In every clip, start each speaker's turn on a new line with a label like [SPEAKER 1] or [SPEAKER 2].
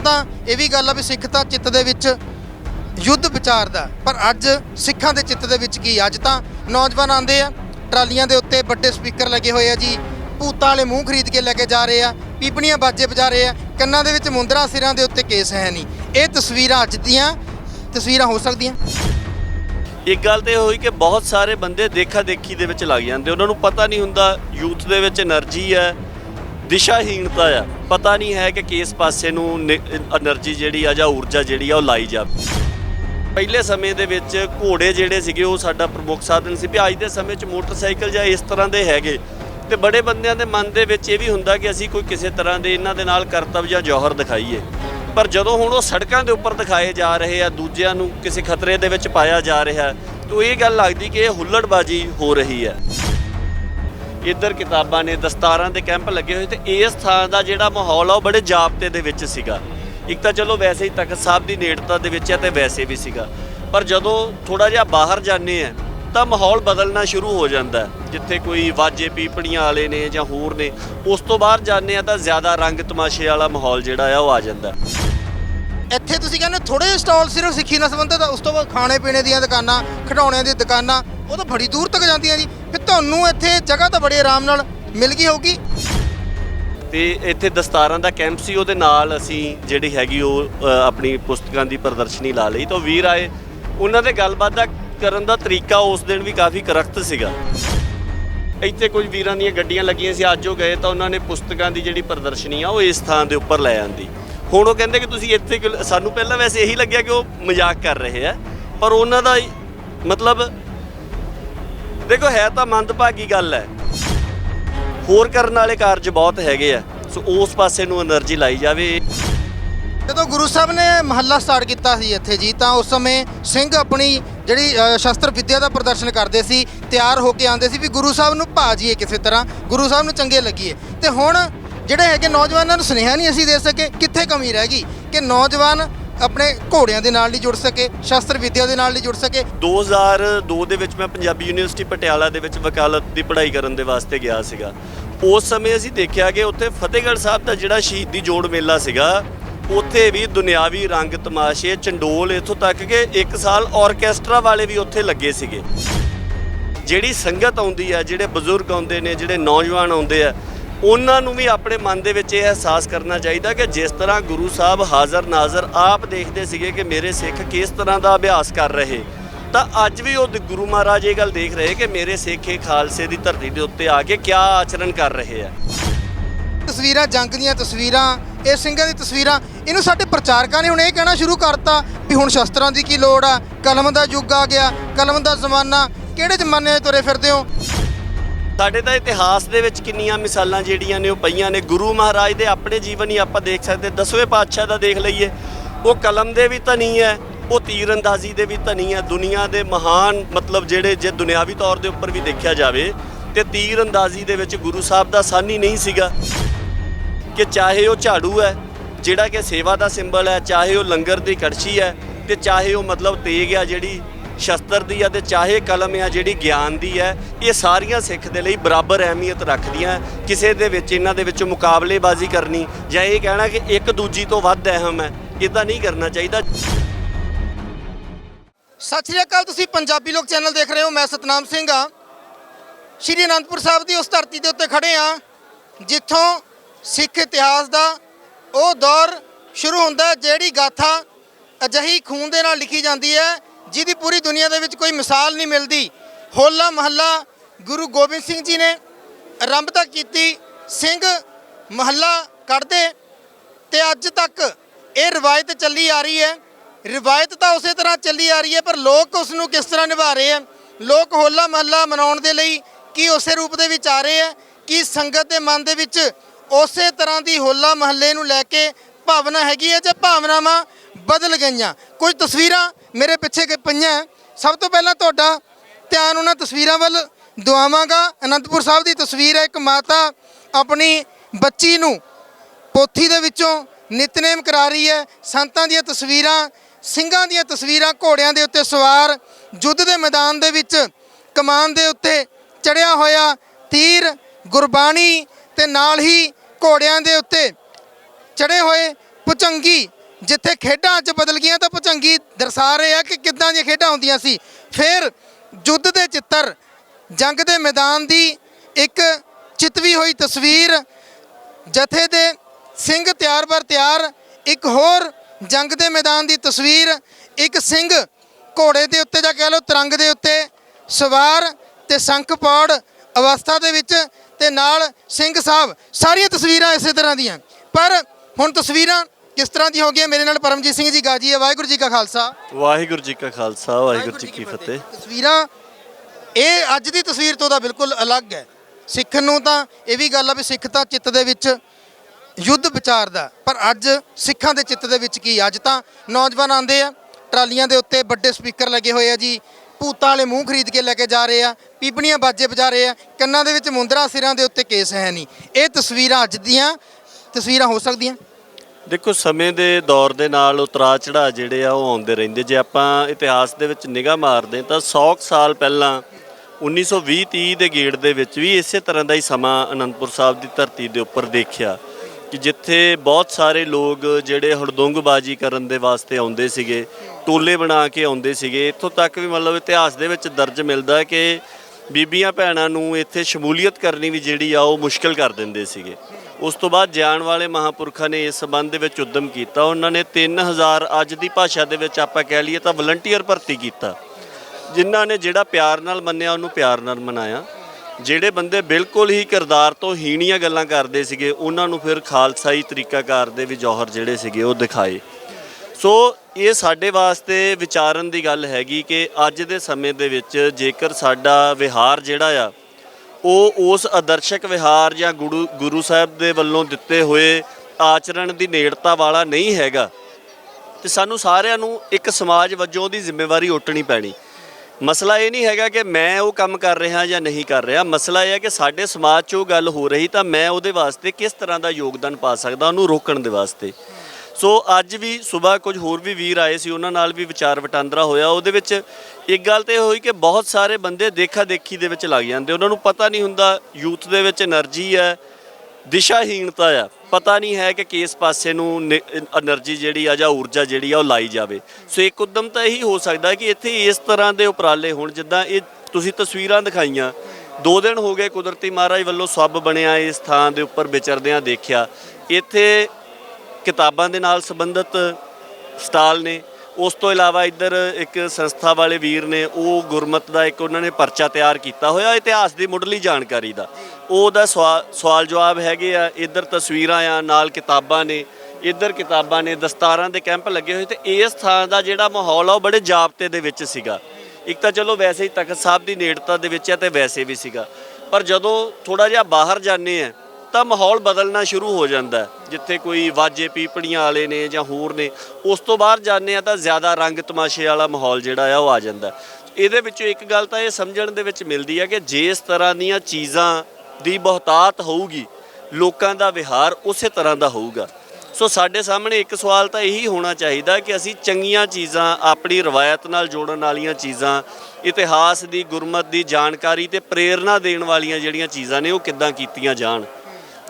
[SPEAKER 1] ਤਾਂ ਇਹ ਵੀ ਗੱਲ ਆ ਵੀ ਸਿੱਖ ਤਾਂ ਚਿੱਤ ਦੇ ਵਿੱਚ ਯੁੱਧ ਵਿਚਾਰਦਾ ਪਰ ਅੱਜ ਸਿੱਖਾਂ ਦੇ ਚਿੱਤ ਦੇ ਵਿੱਚ ਕੀ ਅੱਜ ਤਾਂ ਨੌਜਵਾਨ ਆਂਦੇ ਆ, ਟਰਾਲੀਆਂ ਦੇ ਉੱਤੇ ਵੱਡੇ ਸਪੀਕਰ ਲੱਗੇ ਹੋਏ ਆ ਜੀ, ਭੂਤਾਂ ਵਾਲੇ ਮੂੰਹ ਖਰੀਦ ਕੇ ਲੈ ਕੇ ਜਾ ਰਹੇ ਆ, ਪੀਪਣੀਆਂ ਬਾਜੇ ਵਜਾ ਰਹੇ ਆ, ਕੰਨਾਂ ਦੇ ਵਿੱਚ ਮੁੰਦਰਾ ਸਿਰਾਂ ਦੇ ਉੱਤੇ ਕੇਸ ਹੈ ਨਹੀਂ। ਇਹ ਤਸਵੀਰਾਂ ਅੱਜ ਦੀਆਂ ਤਸਵੀਰਾਂ ਹੋ ਸਕਦੀਆਂ।
[SPEAKER 2] ਇੱਕ ਗੱਲ ਤੇ ਹੋਈ ਕਿ ਬਹੁਤ ਸਾਰੇ ਬੰਦੇ ਦੇਖਾ ਦੇਖੀ ਦੇ ਵਿੱਚ ਲੱਗ ਜਾਂਦੇ ਉਹਨਾਂ ਨੂੰ ਪਤਾ ਨਹੀਂ ਹੁੰਦਾ, ਯੂਥ ਦੇ ਵਿੱਚ એનર્ਜੀ ਹੈ ਦਿਸ਼ਾਹੀਣਤਾ ਆ। ਪਤਾ ਨਹੀਂ ਹੈ ਕਿ ਕਿਸ ਪਾਸੇ ਨੂੰ એનર્ਜੀ ਜਿਹੜੀ ਆ ਜਾਂ ਊਰਜਾ ਜਿਹੜੀ ਆ ਉਹ ਲਾਈ ਜਾ ਪਹਿਲੇ ਸਮੇਂ ਦੇ ਵਿੱਚ ਘੋੜੇ ਜਿਹੜੇ ਸੀਗੇ ਉਹ ਸਾਡਾ ਪ੍ਰਮੁੱਖ ਸਾਧਨ ਸੀ, ਵੀ ਅੱਜ ਦੇ ਸਮੇਂ 'ਚ ਮੋਟਰਸਾਈਕਲ ਜਾਂ ਇਸ ਤਰ੍ਹਾਂ ਦੇ ਹੈਗੇ। ਤੇ ਬੜੇ ਬੰਦਿਆਂ ਦੇ ਮਨ ਦੇ ਵਿੱਚ ਇਹ ਵੀ ਹੁੰਦਾ ਕਿ ਅਸੀਂ ਕੋਈ ਕਿਸੇ ਤਰ੍ਹਾਂ ਦੇ ਇਹਨਾਂ ਦੇ ਨਾਲ ਕਰਤਵ ਜਾਂ ਜੋਹਰ ਦਿਖਾਈਏ। ਪਰ ਜਦੋਂ ਹੁਣ ਉਹ ਸੜਕਾਂ ਦੇ ਉੱਪਰ ਦਿਖਾਏ ਜਾ ਰਹੇ ਆ, ਦੂਜਿਆਂ ਨੂੰ ਕਿਸੇ ਖਤਰੇ ਦੇ ਵਿੱਚ ਪਾਇਆ ਜਾ ਰਿਹਾ, ਤਾਂ ਇਹ ਗੱਲ ਲੱਗਦੀ ਕਿ ਇਹ ਹੁੱਲੜਬਾਜ਼ੀ ਹੋ ਰਹੀ ਹੈ। ਇੱਧਰ ਕਿਤਾਬਾਂ ਨੇ ਦਸਤਾਰਾਂ ਦੇ ਕੈਂਪ ਲੱਗੇ ਹੋਏ ਤੇ ਇਸ ਥਾਂ ਦਾ ਜਿਹੜਾ ਮਾਹੌਲ ਆ ਉਹ ਬੜੇ ਜਾਬਤੇ ਦੇ ਵਿੱਚ ਸੀਗਾ। ਇੱਕ ਤਾਂ ਚਲੋ ਵੈਸੇ ਹੀ ਤਖਤ ਸਾਹਿਬ ਦੀ ਨੇੜਤਾ ਦੇ ਵਿੱਚ ਹੈ ਤੇ ਵੈਸੇ ਵੀ ਸੀਗਾ। ਪਰ ਜਦੋਂ ਥੋੜਾ ਜਿਹਾ ਬਾਹਰ ਜਾਂਦੇ ਆ, ਤਾਂ ਮਾਹੌਲ ਬਦਲਣਾ ਸ਼ੁਰੂ ਹੋ ਜਾਂਦਾ ਜਿੱਥੇ ਕੋਈ ਵਾਜੇ ਪੀਪੜੀਆਂ ਵਾਲੇ ਨੇ ਜਾਂ ਹੋਰ ਨੇ, ਉਸ ਤੋਂ ਬਾਹਰ ਜਾਂਦੇ ਆ ਤਾਂ ਜ਼ਿਆਦਾ ਰੰਗ ਤਮਾਸ਼ੇ ਵਾਲਾ ਮਾਹੌਲ ਜਿਹੜਾ ਆ ਉਹ ਆ ਜਾਂਦਾ
[SPEAKER 1] ਇੱਥੇ ਤੁਸੀਂ ਕਹਿੰਦੇ ਥੋੜੇ ਜਿਹੇ ਸਟਾਲ ਸਿਰਫ ਸਿੱਖੀ ਨਾਲ ਸੰਬੰਧਿਤ ਆ, ਉਸ ਤੋਂ ਬਾਅਦ ਖਾਣੇ ਪੀਣੇ ਦੀਆਂ ਦੁਕਾਨਾਂ, ਖਿਡੌਣਿਆਂ ਦੀਆਂ ਦੁਕਾਨਾਂ, ਉਹ ਤਾਂ ਬੜੀ ਦੂਰ ਤੱਕ ਜਾਂਦੀਆਂ ਜੀ। ਫਿਰ ਤੁਹਾਨੂੰ ਇੱਥੇ ਜਗ੍ਹਾ ਤਾਂ ਬੜੇ ਆਰਾਮ ਨਾਲ ਮਿਲ ਗਈ ਹੋਊਗੀ।
[SPEAKER 2] ਤੇ ਇੱਥੇ ਦਸਤਾਰਾਂ ਦਾ ਕੈਂਪ ਸੀ ਉਹਦੇ ਨਾਲ ਅਸੀਂ ਜਿਹੜੀ ਹੈਗੀ ਉਹ ਅ, ਆਪਣੀ ਪੁਸਤਕਾਂ ਦੀ ਪ੍ਰਦਰਸ਼ਨੀ ਲਾ ਲਈ। ਤਾਂ ਉਹ ਵੀਰ ਆਏ ਉਹਨਾਂ ਦੇ ਗੱਲਬਾਤ ਦਾ ਕਰਨ ਦਾ ਤਰੀਕਾ ਉਸ ਦਿਨ ਵੀ ਕਾਫੀ ਕਰਖਤ ਸੀਗਾ। ਇੱਥੇ ਕੁਝ ਵੀਰਾਂ ਦੀਆਂ ਗੱਡੀਆਂ ਲੱਗੀਆਂ ਸੀ ਅੱਜ ਉਹ ਗਏ ਤਾਂ ਉਹਨਾਂ ਨੇ ਪੁਸਤਕਾਂ ਦੀ ਜਿਹੜੀ ਪ੍ਰਦਰਸ਼ਨੀ ਆ ਉਹ ਇਸ ਥਾਂ ਦੇ ਉੱਪਰ ਲੈ ਆਂਦੀ। ਹੁਣ ਉਹ ਕਹਿੰਦੇ ਕਿ ਤੁਸੀਂ ਇੱਥੇ ਕਿਉਂ- ਸਾਨੂੰ ਪਹਿਲਾਂ ਵੈਸੇ ਇਹੀ ਲੱਗਿਆ ਕਿ ਉਹ ਮਜ਼ਾਕ ਕਰ ਰਹੇ ਆ ਪਰ ਉਹਨਾਂ ਦਾ ਮਤਲਬ ਦੇਖੋ, ਹੈ ਤਾਂ ਮੰਦਭਾਗੀ ਗੱਲ ਹੈ। ਹੋਰ ਕਰਨ ਵਾਲੇ ਕਾਰਜ ਬਹੁਤ ਹੈਗੇ ਆ। ਸੋ ਉਸ ਪਾਸੇ ਨੂੰ એનર્ਜੀ ਲਾਈ ਜਾਵੇ।
[SPEAKER 1] ਜਦੋਂ ਗੁਰੂ ਸਾਹਿਬ ਨੇ ਮਹੱਲਾ ਸਟਾਰਟ ਕੀਤਾ ਸੀ ਇੱਥੇ ਜੀ, ਤਾਂ ਉਸ ਸਮੇਂ ਸਿੰਘ ਆਪਣੀ ਜਿਹੜੀ ਸ਼ਸਤਰ ਵਿੱਦਿਆ ਦਾ ਪ੍ਰਦਰਸ਼ਨ ਕਰਦੇ ਸੀ, ਤਿਆਰ ਹੋ ਕੇ ਆਉਂਦੇ ਸੀ ਵੀ ਗੁਰੂ ਸਾਹਿਬ ਨੂੰ ਭਾਜੀਏ ਕਿਸੇ ਤਰ੍ਹਾਂ, ਗੁਰੂ ਸਾਹਿਬ ਨੂੰ ਚੰਗੇ ਲੱਗੀਏ। ਤੇ ਹੁਣ ਜਿਹੜੇ ਹੈਗੇ ਨੌਜਵਾਨਾਂ ਨੂੰ ਸੁਨੇਹਾ ਨਹੀਂ ਅਸੀਂ ਦੇ ਸਕੇ, ਕਿੱਥੇ ਕਮੀ ਰਹਿ ਗਈ? ਕਿ ਨੌਜਵਾਨ ਆਪਣੇ ਘੋੜਿਆਂ ਦੇ ਨਾਲ ਨਹੀਂ ਜੁੜ ਸਕੇ, ਸ਼ਾਸਤਰ ਵਿਦਿਆ ਦੇ ਨਾਲ ਨਹੀਂ ਜੁੜ ਸਕੇ।
[SPEAKER 2] 2002 ਦੇ ਵਿੱਚ ਮੈਂ ਪੰਜਾਬੀ ਯੂਨੀਵਰਸਿਟੀ ਪਟਿਆਲਾ ਦੇ ਵਿੱਚ ਵਕਾਲਤ ਦੀ ਪੜ੍ਹਾਈ ਕਰਨ ਦੇ ਵਾਸਤੇ ਗਿਆ ਸੀਗਾ। ਉਸ ਸਮੇਂ ਅਸੀਂ ਦੇਖਿਆ ਕਿ ਉੱਥੇ ਫਤਿਹਗੜ੍ਹ ਸਾਹਿਬ ਦਾ ਜਿਹੜਾ ਸ਼ਹੀਦੀ ਜੋੜ ਮੇਲਾ ਸੀਗਾ, ਉੱਥੇ ਵੀ ਦੁਨਿਆਵੀ ਰੰਗ ਤਮਾਸ਼ੇ, ਚੰਡੋਲ ਇੱਥੋਂ ਤੱਕ ਕਿ ਇੱਕ ਸਾਲ ਆਰਕੈਸਟਰਾ ਵਾਲੇ ਵੀ ਉੱਥੇ ਲੱਗੇ ਸੀਗੇ। ਜਿਹੜੀ ਸੰਗਤ ਆਉਂਦੀ ਹੈ ਜਿਹੜੇ ਬਜ਼ੁਰਗ ਆਉਂਦੇ ਨੇ, ਜਿਹੜੇ ਨੌਜਵਾਨ ਆਉਂਦੇ ਆ ਉਹਨਾਂ ਨੂੰ ਵੀ ਆਪਣੇ ਮਨ ਦੇ ਵਿੱਚ ਇਹ ਅਹਿਸਾਸ ਕਰਨਾ ਚਾਹੀਦਾ ਕਿ ਜਿਸ ਤਰ੍ਹਾਂ ਗੁਰੂ ਸਾਹਿਬ ਹਾਜ਼ਰ ਨਾਜ਼ਰ ਆਪ ਦੇਖਦੇ ਸੀਗੇ ਕਿ ਮੇਰੇ ਸਿੱਖ ਕਿਸ ਤਰ੍ਹਾਂ ਦਾ ਅਭਿਆਸ ਕਰ ਰਹੇ, ਤਾਂ ਅੱਜ ਵੀ ਉਹ ਗੁਰੂ ਮਹਾਰਾਜ ਇਹ ਗੱਲ ਦੇਖ ਰਹੇ ਕਿ ਮੇਰੇ ਸਿੱਖ ਇਹ ਖਾਲਸੇ ਦੀ ਧਰਤੀ ਦੇ ਉੱਤੇ ਆ ਕੇ ਕਿਆ ਆਚਰਣ ਕਰ ਰਹੇ ਆ।
[SPEAKER 1] ਤਸਵੀਰਾਂ ਜੰਗ ਦੀਆਂ ਤਸਵੀਰਾਂ, ਇਹ ਸਿੰਘਾਂ ਦੀ ਤਸਵੀਰਾਂ, ਇਹਨੂੰ ਸਾਡੇ ਪ੍ਰਚਾਰਕਾਂ ਨੇ ਹੁਣ ਇਹ ਕਹਿਣਾ ਸ਼ੁਰੂ ਕਰਤਾ ਵੀ ਹੁਣ ਸ਼ਸਤਰਾਂ ਦੀ ਕੀ ਲੋੜ ਆ? ਕਲਮ ਦਾ ਯੁੱਗ ਆ ਗਿਆ, ਕਲਮ ਦਾ ਜ਼ਮਾਨਾ, ਕਿਹੜੇ ਜ਼ਮਾਨੇ 'ਚ ਤੁਰੇ ਫਿਰਦੇ ਹੋ?
[SPEAKER 2] ਸਾਡੇ ਤਾਂ ਇਤਿਹਾਸ ਦੇ ਵਿੱਚ ਕਿੰਨੀਆਂ ਮਿਸਾਲਾਂ ਜਿਹੜੀਆਂ ਨੇ ਉਹ ਪਈਆਂ ਨੇ। ਗੁਰੂ ਮਹਾਰਾਜ ਦੇ ਆਪਣੇ ਜੀਵਨ ਹੀ ਆਪਾਂ ਦੇਖ ਸਕਦੇ ਦਸਵੇਂ ਪਾਤਸ਼ਾਹ ਦਾ ਦੇਖ ਲਈਏ, ਉਹ ਕਲਮ ਦੇ ਵੀ ਧਨੀ ਹੈ, ਉਹ ਤੀਰ ਅੰਦਾਜ਼ੀ ਦੇ ਵੀ ਧਨੀ ਹੈ। ਦੁਨੀਆ ਦੇ ਮਹਾਨ ਮਤਲਬ ਜਿਹੜੇ ਜੇ ਦੁਨਿਆਵੀ ਤੌਰ ਦੇ ਉੱਪਰ ਵੀ ਦੇਖਿਆ ਜਾਵੇ, ਤੇ ਤੀਰ ਅੰਦਾਜ਼ੀ ਦੇ ਵਿੱਚ ਗੁਰੂ ਸਾਹਿਬ ਦਾ ਸਾਨੀ ਨਹੀਂ ਸੀਗਾ ਕਿ ਚਾਹੇ ਉਹ ਝਾੜੂ ਹੈ, ਜਿਹੜਾ ਕਿ ਸੇਵਾ ਦਾ ਸਿੰਬਲ ਹੈ, ਚਾਹੇ ਉਹ ਲੰਗਰ ਦੀ ਕੜਛੀ ਹੈ, ਤੇ ਚਾਹੇ ਉਹ ਮਤਲਬ ਤੇਗ ਆ ਜਿਹੜੀ ਸ਼ਸਤਰ ਦੀ ਆ ਤੇ ਚਾਹੇ ਕਲਮ ਆ, ਜਿਹੜੀ ਗਿਆਨ ਦੀ ਹੈ ਇਹ ਸਾਰੀਆਂ ਸਿੱਖ ਦੇ ਲਈ ਬਰਾਬਰ ਅਹਿਮੀਅਤ ਰੱਖਦੀਆਂ। ਕਿਸੇ ਦੇ ਵਿੱਚ, ਇਹਨਾਂ ਦੇ ਵਿੱਚ ਮੁਕਾਬਲੇਬਾਜ਼ੀ ਕਰਨੀ ਜਾਂ ਇਹ ਕਹਿਣਾ ਕਿ ਇੱਕ ਦੂਜੀ ਤੋਂ ਵੱਧ ਅਹਿਮ ਹੈ ਇਦਾਂ ਨਹੀਂ ਕਰਨਾ ਚਾਹੀਦਾ।
[SPEAKER 1] ਸਤਿ ਸ਼੍ਰੀ ਅਕਾਲ, ਤੁਸੀਂ ਪੰਜਾਬੀ ਲੋਕ ਚੈਨਲ ਦੇਖ ਰਹੇ ਹੋ, ਮੈਂ ਸਤਨਾਮ ਸਿੰਘ ਆ। ਸ਼੍ਰੀ ਅਨੰਦਪੁਰ ਸਾਹਿਬ ਦੀ ਉਸ ਧਰਤੀ ਦੇ ਉੱਤੇ ਖੜੇ ਆ, ਜਿੱਥੋਂ ਸਿੱਖ ਇਤਿਹਾਸ ਦਾ ਉਹ ਦੌਰ ਸ਼ੁਰੂ ਹੁੰਦਾ ਜਿਹੜੀ ਗਾਥਾ ਅਜਹੀ ਖੂਨ ਦੇ ਨਾਲ ਲਿਖੀ ਜਾਂਦੀ ਹੈ ਜਿਹਦੀ ਪੂਰੀ ਦੁਨੀਆ ਦੇ ਵਿੱਚ ਕੋਈ ਮਿਸਾਲ ਨਹੀਂ ਮਿਲਦੀ। ਹੋਲਾ ਮਹੱਲਾ ਗੁਰੂ ਗੋਬਿੰਦ ਸਿੰਘ ਜੀ ਨੇ ਆਰੰਭਤਾ ਕੀਤੀ, ਸਿੰਘ ਮਹੱਲਾ ਕੱਢਦੇ ਤੇ ਅੱਜ ਤੱਕ ਇਹ ਰਵਾਇਤ ਚੱਲੀ ਆ ਰਹੀ ਹੈ। ਰਵਾਇਤ ਤਾਂ ਉਸੇ ਤਰ੍ਹਾਂ ਚੱਲੀ ਆ ਰਹੀ ਹੈ, ਪਰ ਲੋਕ ਉਸ ਨੂੰ ਕਿਸ ਤਰ੍ਹਾਂ ਨਿਭਾ ਰਹੇ ਆ ਲੋਕ ਹੋਲਾ ਮਹੱਲਾ ਮਨਾਉਣ ਦੇ ਲਈ ਕੀ ਉਸੇ ਰੂਪ ਦੇ ਵਿੱਚ ਆ ਰਹੇ ਆ ਕੀ ਸੰਗਤ ਦੇ ਮਨ ਦੇ ਵਿੱਚ ਉਸੇ ਤਰ੍ਹਾਂ ਦੀ ਹੋਲਾ ਮਹੱਲੇ ਨੂੰ ਲੈ ਕੇ ਭਾਵਨਾ ਹੈਗੀ ਹੈ ਜਾਂ ਭਾਵਨਾਵਾਂ ਬਦਲ ਗਈਆਂ? ਕੁਝ ਤਸਵੀਰਾਂ ਮੇਰੇ ਪਿੱਛੇ ਕਿ ਪਈਆਂ। ਸਭ ਤੋਂ ਪਹਿਲਾਂ ਤੁਹਾਡਾ ਧਿਆਨ ਉਹਨਾਂ ਤਸਵੀਰਾਂ ਵੱਲ ਦੁਆਵਾਂਗਾ। ਅਨੰਦਪੁਰ ਸਾਹਿਬ ਦੀ ਤਸਵੀਰ ਹੈ ਇੱਕ ਮਾਤਾ ਆਪਣੀ ਬੱਚੀ ਨੂੰ ਪੋਥੀ ਦੇ ਵਿੱਚੋਂ ਨਿਤਨੇਮ ਕਰਾ ਰਹੀ ਹੈ। ਸੰਤਾਂ ਦੀਆਂ ਤਸਵੀਰਾਂ, ਸਿੰਘਾਂ ਦੀਆਂ ਤਸਵੀਰਾਂ ਘੋੜਿਆਂ ਦੇ ਉੱਤੇ ਸਵਾਰ ਯੁੱਧ ਦੇ ਮੈਦਾਨ ਦੇ ਵਿੱਚ ਕਮਾਨ ਦੇ ਉੱਤੇ ਚੜਿਆ ਹੋਇਆ ਤੀਰ, ਗੁਰਬਾਣੀ ਤੇ ਨਾਲ ਹੀ ਘੋੜਿਆਂ ਦੇ ਉੱਤੇ ਚੜੇ ਹੋਏ ਪੁਚੰਗੀ ਜਿੱਥੇ ਖੇਡਾਂ ਅੱਜ ਬਦਲ ਗਈਆਂ ਤਾਂ ਪੁਚੰਗੀ ਦਰਸਾ ਰਹੇ ਆ ਕਿ ਕਿੱਦਾਂ ਦੀਆਂ ਖੇਡਾਂ ਹੁੰਦੀਆਂ ਸੀ। ਫਿਰ ਯੁੱਧ ਦੇ ਚਿੱਤਰ, ਜੰਗ ਦੇ ਮੈਦਾਨ ਦੀ ਇੱਕ ਚਿਤਵੀ ਹੋਈ ਤਸਵੀਰ, ਜਥੇ ਦੇ ਸਿੰਘ ਤਿਆਰ ਬਰ ਤਿਆਰ, ਇੱਕ ਹੋਰ ਜੰਗ ਦੇ ਮੈਦਾਨ ਦੀ ਤਸਵੀਰ, ਇੱਕ ਸਿੰਘ ਘੋੜੇ ਦੇ ਉੱਤੇ ਜਾਂ ਕਹਿ ਲਓ ਤਰੰਗ ਦੇ ਉੱਤੇ ਸਵਾਰ ਤੇ ਸੰਖ ਪੌੜ ਅਵਸਥਾ ਦੇ ਵਿੱਚ ਤੇ ਨਾਲ ਸਿੰਘ ਸਾਹਿਬ। ਸਾਰੀਆਂ ਤਸਵੀਰਾਂ ਇਸੇ ਤਰ੍ਹਾਂ ਦੀਆਂ। ਪਰ ਹੁਣ ਤਸਵੀਰਾਂ ਕਿਸ ਤਰ੍ਹਾਂ ਦੀ ਹੋ ਗਈਆਂ? ਮੇਰੇ ਨਾਲ ਪਰਮਜੀਤ ਸਿੰਘ ਜੀ ਗਾਜੀ ਹੈ। ਵਾਹਿਗੁਰੂ ਜੀ ਕਾ ਖਾਲਸਾ।
[SPEAKER 2] ਵਾਹਿਗੁਰੂ ਜੀ ਕਾ ਖਾਲਸਾ ਵਾਹਿਗੁਰੂ ਜੀ ਕੀ ਫਤਿਹ।
[SPEAKER 1] ਤਸਵੀਰਾਂ ਇਹ ਅੱਜ ਦੀ ਤਸਵੀਰ ਤੋਂ ਤਾਂ ਬਿਲਕੁਲ ਅਲੱਗ ਹੈ। ਸਿੱਖਣ ਨੂੰ ਤਾਂ ਇਹ ਵੀ ਗੱਲ ਆ ਵੀ ਸਿੱਖ ਤਾਂ ਚਿੱਤ ਦੇ ਵਿੱਚ ਯੁੱਧ ਵਿਚਾਰਦਾ ਪਰ ਅੱਜ ਸਿੱਖਾਂ ਦੇ ਚਿੱਤ ਦੇ ਵਿੱਚ ਕੀ ਅੱਜ ਤਾਂ ਨੌਜਵਾਨ ਆਉਂਦੇ ਆ ਟਰਾਲੀਆਂ ਦੇ ਉੱਤੇ ਵੱਡੇ ਸਪੀਕਰ ਲੱਗੇ ਹੋਏ ਆ ਜੀ ਭੂਤਾਂ ਵਾਲੇ ਮੂੰਹ ਖਰੀਦ ਕੇ ਲੈ ਕੇ ਜਾ ਰਹੇ ਆ ਪੀਪਣੀਆਂ ਬਾਜੇ ਵਜਾ ਰਹੇ ਆ ਕੰਨਾਂ ਦੇ ਵਿੱਚ ਮੁੰਦਰਾ ਸਿਰਾਂ ਦੇ ਉੱਤੇ ਕੇਸ ਹੈ ਨਹੀਂ। ਇਹ ਤਸਵੀਰਾਂ ਅੱਜ ਦੀਆਂ ਤਸਵੀਰਾਂ ਹੋ ਸਕਦੀਆਂ।
[SPEAKER 2] ਦੇਖੋ, ਸਮੇਂ ਦੇ ਦੌਰ ਦੇ ਨਾਲ ਉਤਰਾ ਚੜਾ ਜਿਹੜੇ ਆ, ਉਹ ਆਉਂਦੇ ਰਹਿੰਦੇ। ਜੇ ਆਪਾਂ ਇਤਿਹਾਸ ਦੇ ਵਿੱਚ ਨਿਗਾਹ ਮਾਰਦੇ ਤਾਂ 100 ਕੁ ਸਾਲ ਪਹਿਲਾਂ 1920-30 ਦੇ ਗੇੜ ਦੇ ਵਿੱਚ ਵੀ ਇਸੇ ਤਰ੍ਹਾਂ ਦਾ ਹੀ ਸਮਾਂ ਅਨੰਦਪੁਰ ਸਾਹਿਬ ਦੀ ਧਰਤੀ ਦੇ ਉੱਪਰ ਦੇਖਿਆ ਕਿ ਜਿੱਥੇ ਬਹੁਤ ਸਾਰੇ ਲੋਕ ਜਿਹੜੇ ਹੜਦੁੰਗਬਾਜ਼ੀ ਕਰਨ ਦੇ ਵਾਸਤੇ ਆਉਂਦੇ ਸੀਗੇ, ਟੋਲੇ ਬਣਾ ਕੇ ਆਉਂਦੇ ਸੀਗੇ। ਇੱਥੋਂ ਤੱਕ ਵੀ ਮਤਲਬ ਇਤਿਹਾਸ ਦੇ ਵਿੱਚ ਦਰਜ ਮਿਲਦਾ ਕਿ ਬੀਬੀਆਂ ਭੈਣਾਂ ਨੂੰ ਇੱਥੇ ਸ਼ਮੂਲੀਅਤ ਕਰਨੀ ਵੀ ਜਿਹੜੀ ਆ, ਉਹ ਮੁਸ਼ਕਲ ਕਰ ਦਿੰਦੇ ਸੀਗੇ। ਉਸ ਤੋਂ ਬਾਅਦ ਜਾਣ ਵਾਲੇ ਮਹਾਪੁਰਖਾਂ ਨੇ ਇਸ ਸੰਬੰਧ ਦੇ ਵਿੱਚ ਉਦਮ ਕੀਤਾ। ਉਹਨਾਂ ਨੇ 3000 ਅੱਜ ਦੀ ਭਾਸ਼ਾ ਦੇ ਵਿੱਚ ਆਪਾਂ ਕਹਿ ਲਈਏ ਤਾਂ ਵਲੰਟੀਅਰ ਭਰਤੀ ਕੀਤਾ। ਜਿਨ੍ਹਾਂ ਨੇ ਜਿਹੜਾ ਪਿਆਰ ਨਾਲ ਮੰਨਿਆ, ਉਹਨੂੰ ਪਿਆਰ ਨਾਲ ਮਨਾਇਆ। ਜਿਹੜੇ ਬੰਦੇ ਬਿਲਕੁਲ ਹੀ ਕਿਰਦਾਰ ਤੋਂ ਹੀਣੀਆਂ ਗੱਲਾਂ ਕਰਦੇ ਸੀਗੇ, ਉਹਨਾਂ ਨੂੰ ਫਿਰ ਖਾਲਸਾਈ ਤਰੀਕਾਕਾਰ ਦੇ ਵੀ ਜੌਹਰ ਜਿਹੜੇ ਸੀਗੇ, ਉਹ ਦਿਖਾਏ। ਸੋ ਇਹ ਸਾਡੇ ਵਾਸਤੇ ਵਿਚਾਰਨ ਦੀ ਗੱਲ ਹੈਗੀ ਕਿ ਅੱਜ ਦੇ ਸਮੇਂ ਦੇ ਵਿੱਚ ਜੇਕਰ ਸਾਡਾ ਵਿਹਾਰ ਜਿਹੜਾ ਆ ਉਹ ਉਸ ਆਦਰਸ਼ਕ ਵਿਹਾਰ ਜਾਂ ਗੁਰੂ ਗੁਰੂ ਸਾਹਿਬ ਦੇ ਵੱਲੋਂ ਦਿੱਤੇ ਹੋਏ ਆਚਰਣ ਦੀ ਨੇੜਤਾ ਵਾਲਾ ਨਹੀਂ ਹੈਗਾ। ਤੇ ਸਾਨੂੰ ਸਾਰਿਆਂ ਨੂੰ ਇੱਕ ਸਮਾਜ ਵਜੋਂ ਉਹਦੀ ਜ਼ਿੰਮੇਵਾਰੀ ਓਟਣੀ ਪੈਣੀ। ਮਸਲਾ ਇਹ ਨਹੀਂ ਹੈਗਾ ਕਿ ਮੈਂ ਉਹ ਕੰਮ ਕਰ ਰਿਹਾ ਜਾਂ ਨਹੀਂ ਕਰ ਰਿਹਾ। ਮਸਲਾ ਇਹ ਹੈ ਕਿ ਸਾਡੇ ਸਮਾਜ 'ਚ ਉਹ ਗੱਲ ਹੋ ਰਹੀ ਤਾਂ ਮੈਂ ਉਹਦੇ ਵਾਸਤੇ ਕਿਸ ਤਰ੍ਹਾਂ ਦਾ ਯੋਗਦਾਨ ਪਾ ਸਕਦਾ, ਉਹਨੂੰ ਰੋਕਣ ਦੇ ਵਾਸਤੇ। ਸੋ ਅੱਜ ਵੀ ਸਵੇਰ ਕੁਝ ਹੋਰ ਵੀ ਵੀਰ ਆਏ ਸੀ, ਉਹਨਾਂ ਨਾਲ ਵੀ ਵਿਚਾਰ ਵਟਾਂਦਰਾ ਹੋਇਆ। ਉਹਦੇ ਵਿੱਚ ਇੱਕ ਗੱਲ ਤੇ ਹੋਈ ਕਿ ਬਹੁਤ ਸਾਰੇ ਬੰਦੇ ਦੇਖਾ ਦੇਖੀ ਦੇ ਵਿੱਚ ਲੱਗ ਜਾਂਦੇ। ਉਹਨਾਂ ਨੂੰ ਪਤਾ ਨਹੀਂ ਹੁੰਦਾ ਯੂਥ ਦੇ ਵਿੱਚ એનર્ਜੀ ਹੈ, ਦਿਸ਼ਾਹੀਣਤਾ ਆ। ਪਤਾ ਨਹੀਂ ਹੈ ਕਿ ਕਿਸ ਪਾਸੇ ਨੂੰ એનર્ਜੀ ਜਿਹੜੀ ਆ ਜਾਂ ਊਰਜਾ ਜਿਹੜੀ ਆ ਉਹ ਲਾਈ ਜਾਵੇ। ਸੋ ਇੱਕ ਉਦਮ ਤਾਂ ਇਹੀ ਹੋ ਸਕਦਾ ਕਿ ਇੱਥੇ ਇਸ ਤਰ੍ਹਾਂ ਦੇ ਉਪਰਾਲੇ ਹੋਣ, ਜਿੱਦਾਂ ਇਹ ਤੁਸੀਂ ਤਸਵੀਰਾਂ ਦਿਖਾਈਆਂ। ਦੋ ਦਿਨ ਹੋ ਗਏ ਕੁਦਰਤੀ ਮਹਾਰਾਜ ਵੱਲੋਂ ਸੱਬ ਬਣਿਆ, ਇਸ ਥਾਂ ਦੇ ਉੱਪਰ ਵਿਚਰਦਿਆਂ ਦੇਖਿਆ। ਇੱਥੇ ਕਿਤਾਬਾਂ ਦੇ ਨਾਲ ਸੰਬੰਧਿਤ ਸਟਾਲ ਨੇ। ਉਸ ਤੋਂ ਇਲਾਵਾ ਇੱਧਰ ਇੱਕ ਸੰਸਥਾ ਵਾਲੇ ਵੀਰ ਨੇ, ਉਹ ਗੁਰਮਤ ਦਾ ਇੱਕ ਉਹਨਾਂ ਨੇ ਪਰਚਾ ਤਿਆਰ ਕੀਤਾ ਹੋਇਆ, ਇਤਿਹਾਸ ਦੀ ਮੁੱਢਲੀ ਜਾਣਕਾਰੀ ਦਾ। ਉਹਦਾ ਸਵਾ- ਸਵਾਲ ਜਵਾਬ ਹੈਗੇ ਆ, ਇੱਧਰ ਤਸਵੀਰਾਂ ਆ, ਨਾਲ ਕਿਤਾਬਾਂ ਨੇ। ਇੱਧਰ ਕਿਤਾਬਾਂ ਨੇ, ਦਸਤਾਰਾਂ ਦੇ ਕੈਂਪ ਲੱਗੇ ਹੋਏ ਤੇ ਇਸ ਥਾਂ ਦਾ ਜਿਹੜਾ ਮਾਹੌਲ ਆ, ਉਹ ਬੜੇ ਜਾਬਤੇ ਦੇ ਵਿੱਚ ਸੀਗਾ। ਇੱਕ ਤਾਂ ਚਲੋ ਵੈਸੇ ਹੀ ਤਖਤ ਸਾਹਿਬ ਦੀ ਨੇੜਤਾ ਦੇ ਵਿੱਚ ਹੈ ਤੇ ਵੈਸੇ ਵੀ ਸੀਗਾ। ਪਰ ਜਦੋਂ ਥੋੜਾ ਜਿਹਾ ਬਾਹਰ ਜਾਂਦੇ ਆ ਤਾਂ ਮਾਹੌਲ ਬਦਲਣਾ ਸ਼ੁਰੂ ਹੋ ਜਾਂਦਾ ਜਿੱਥੇ ਕੋਈ ਵਾਜੇ ਪੀਪੜੀਆਂ ਵਾਲੇ ਨੇ ਜਾਂ ਹੋਰ ਨੇ, ਉਸ ਤੋਂ ਬਾਹਰ ਜਾਂਦੇ ਆ ਤਾਂ ਜ਼ਿਆਦਾ ਰੰਗ ਤਮਾਸ਼ੇ ਵਾਲਾ ਮਾਹੌਲ ਜਿਹੜਾ ਆ ਉਹ ਆ ਜਾਂਦਾ ਇਹਦੇ ਵਿੱਚੋਂ ਇੱਕ ਗੱਲ ਤਾਂ ਇਹ ਸਮਝਣ ਦੇ ਵਿੱਚ ਮਿਲਦੀ ਹੈ ਕਿ ਜਿਸ ਤਰ੍ਹਾਂ ਦੀਆਂ ਚੀਜ਼ਾਂ ਦੀ ਬਹੁਤਾਤ ਹੋਊਗੀ, ਲੋਕਾਂ ਦਾ ਵਿਹਾਰ ਉਸੇ ਤਰ੍ਹਾਂ ਦਾ ਹੋਊਗਾ। ਸੋ ਸਾਡੇ ਸਾਹਮਣੇ ਇੱਕ ਸਵਾਲ ਤਾਂ ਇਹੀ ਹੋਣਾ ਚਾਹੀਦਾ ਕਿ ਅਸੀਂ ਚੰਗੀਆਂ ਚੀਜ਼ਾਂ, ਆਪਣੀ ਰਵਾਇਤ ਨਾਲ ਜੋੜਨ ਵਾਲੀਆਂ ਚੀਜ਼ਾਂ, ਇਤਿਹਾਸ ਦੀ, ਗੁਰਮਤ ਦੀ ਜਾਣਕਾਰੀ ਤੇ ਪ੍ਰੇਰਣਾ ਦੇਣ ਵਾਲੀਆਂ ਜਿਹੜੀਆਂ ਚੀਜ਼ਾਂ ਨੇ ਉਹ ਕਿੱਦਾਂ ਕੀਤੀਆਂ ਜਾਣ?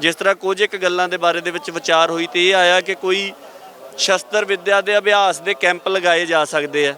[SPEAKER 2] ਜਿਸ ਤਰ੍ਹਾਂ ਕੁਝ ਇੱਕ ਗੱਲਾਂ ਦੇ ਬਾਰੇ ਦੇ ਵਿੱਚ ਵਿਚਾਰ ਹੋਈ ਤੇ ਇਹ ਆਇਆ ਕਿ ਕੋਈ ਸ਼ਸਤਰ ਵਿੱਦਿਆ ਦੇ ਅਭਿਆਸ ਦੇ ਕੈਂਪ ਲਗਾਏ ਜਾ ਸਕਦੇ ਆ,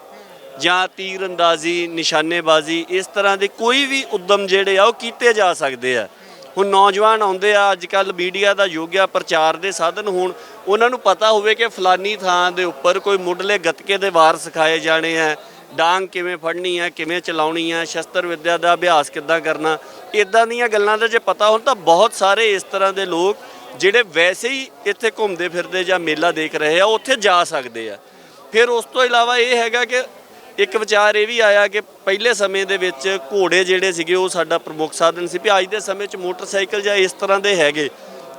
[SPEAKER 2] ਜਾਂ ਤੀਰ ਅੰਦਾਜ਼ੀ ਨਿਸ਼ਾਨੇਬਾਜ਼ੀ, ਇਸ ਤਰ੍ਹਾਂ ਦੇ ਕੋਈ ਵੀ ਉਦਮ ਜਿਹੜੇ ਆ ਉਹ ਕੀਤੇ ਜਾ ਸਕਦੇ ਆ। ਹੁਣ ਨੌਜਵਾਨ ਆਉਂਦੇ ਆ ਅੱਜ ਕੱਲ ਮੀਡੀਆ ਦਾ ਯੁੱਗ ਆ, ਪ੍ਰਚਾਰ ਦੇ ਸਾਧਨ ਹੋਣ, ਉਹਨਾਂ ਨੂੰ ਪਤਾ ਹੋਵੇ ਕਿ ਫਲਾਨੀ ਥਾਂ ਦੇ ਉੱਪਰ ਕੋਈ ਮੁੱਢਲੇ ਗੱਤਕੇ ਦੇ ਵਾਰ ਸਿਖਾਏ ਜਾਣੇ ਆ, ਡਾਂਗ ਕਿਵੇਂ ਫੜਨੀ ਹੈ ਕਿਵੇਂ ਚਲਾਉਣੀ ਹੈ ਸ਼ਸਤਰ ਵਿੱਦਿਆ ਦਾ ਅਭਿਆਸ ਕਿੱਦਾਂ ਕਰਨਾ ਇਦਾਂ ਦੀਆਂ ਗੱਲਾਂ ਦਾ ਜੇ ਪਤਾ ਹੋਣ ਤਾਂ ਬਹੁਤ ਸਾਰੇ ਇਸ ਤਰ੍ਹਾਂ ਦੇ ਲੋਕ ਜਿਹੜੇ ਵੈਸੇ ਹੀ ਇੱਥੇ ਘੁੰਮਦੇ ਫਿਰਦੇ ਜਾਂ ਮੇਲਾ ਦੇਖ ਰਹੇ ਆ, ਉੱਥੇ ਜਾ ਸਕਦੇ ਆ। ਫਿਰ ਉਸ ਤੋਂ ਇਲਾਵਾ ਇਹ ਹੈਗਾ ਕਿ ਇੱਕ ਵਿਚਾਰ ਇਹ ਵੀ ਆਇਆ ਕਿ ਪਹਿਲੇ ਸਮੇਂ ਦੇ ਵਿੱਚ ਘੋੜੇ ਜਿਹੜੇ ਸੀਗੇ, ਉਹ ਸਾਡਾ ਪ੍ਰਮੁੱਖ ਸਾਧਨ ਸੀ ਵੀ ਅੱਜ ਦੇ ਸਮੇਂ 'ਚ ਮੋਟਰਸਾਈਕਲ ਜਾਂ ਇਸ ਤਰ੍ਹਾਂ ਦੇ ਹੈਗੇ।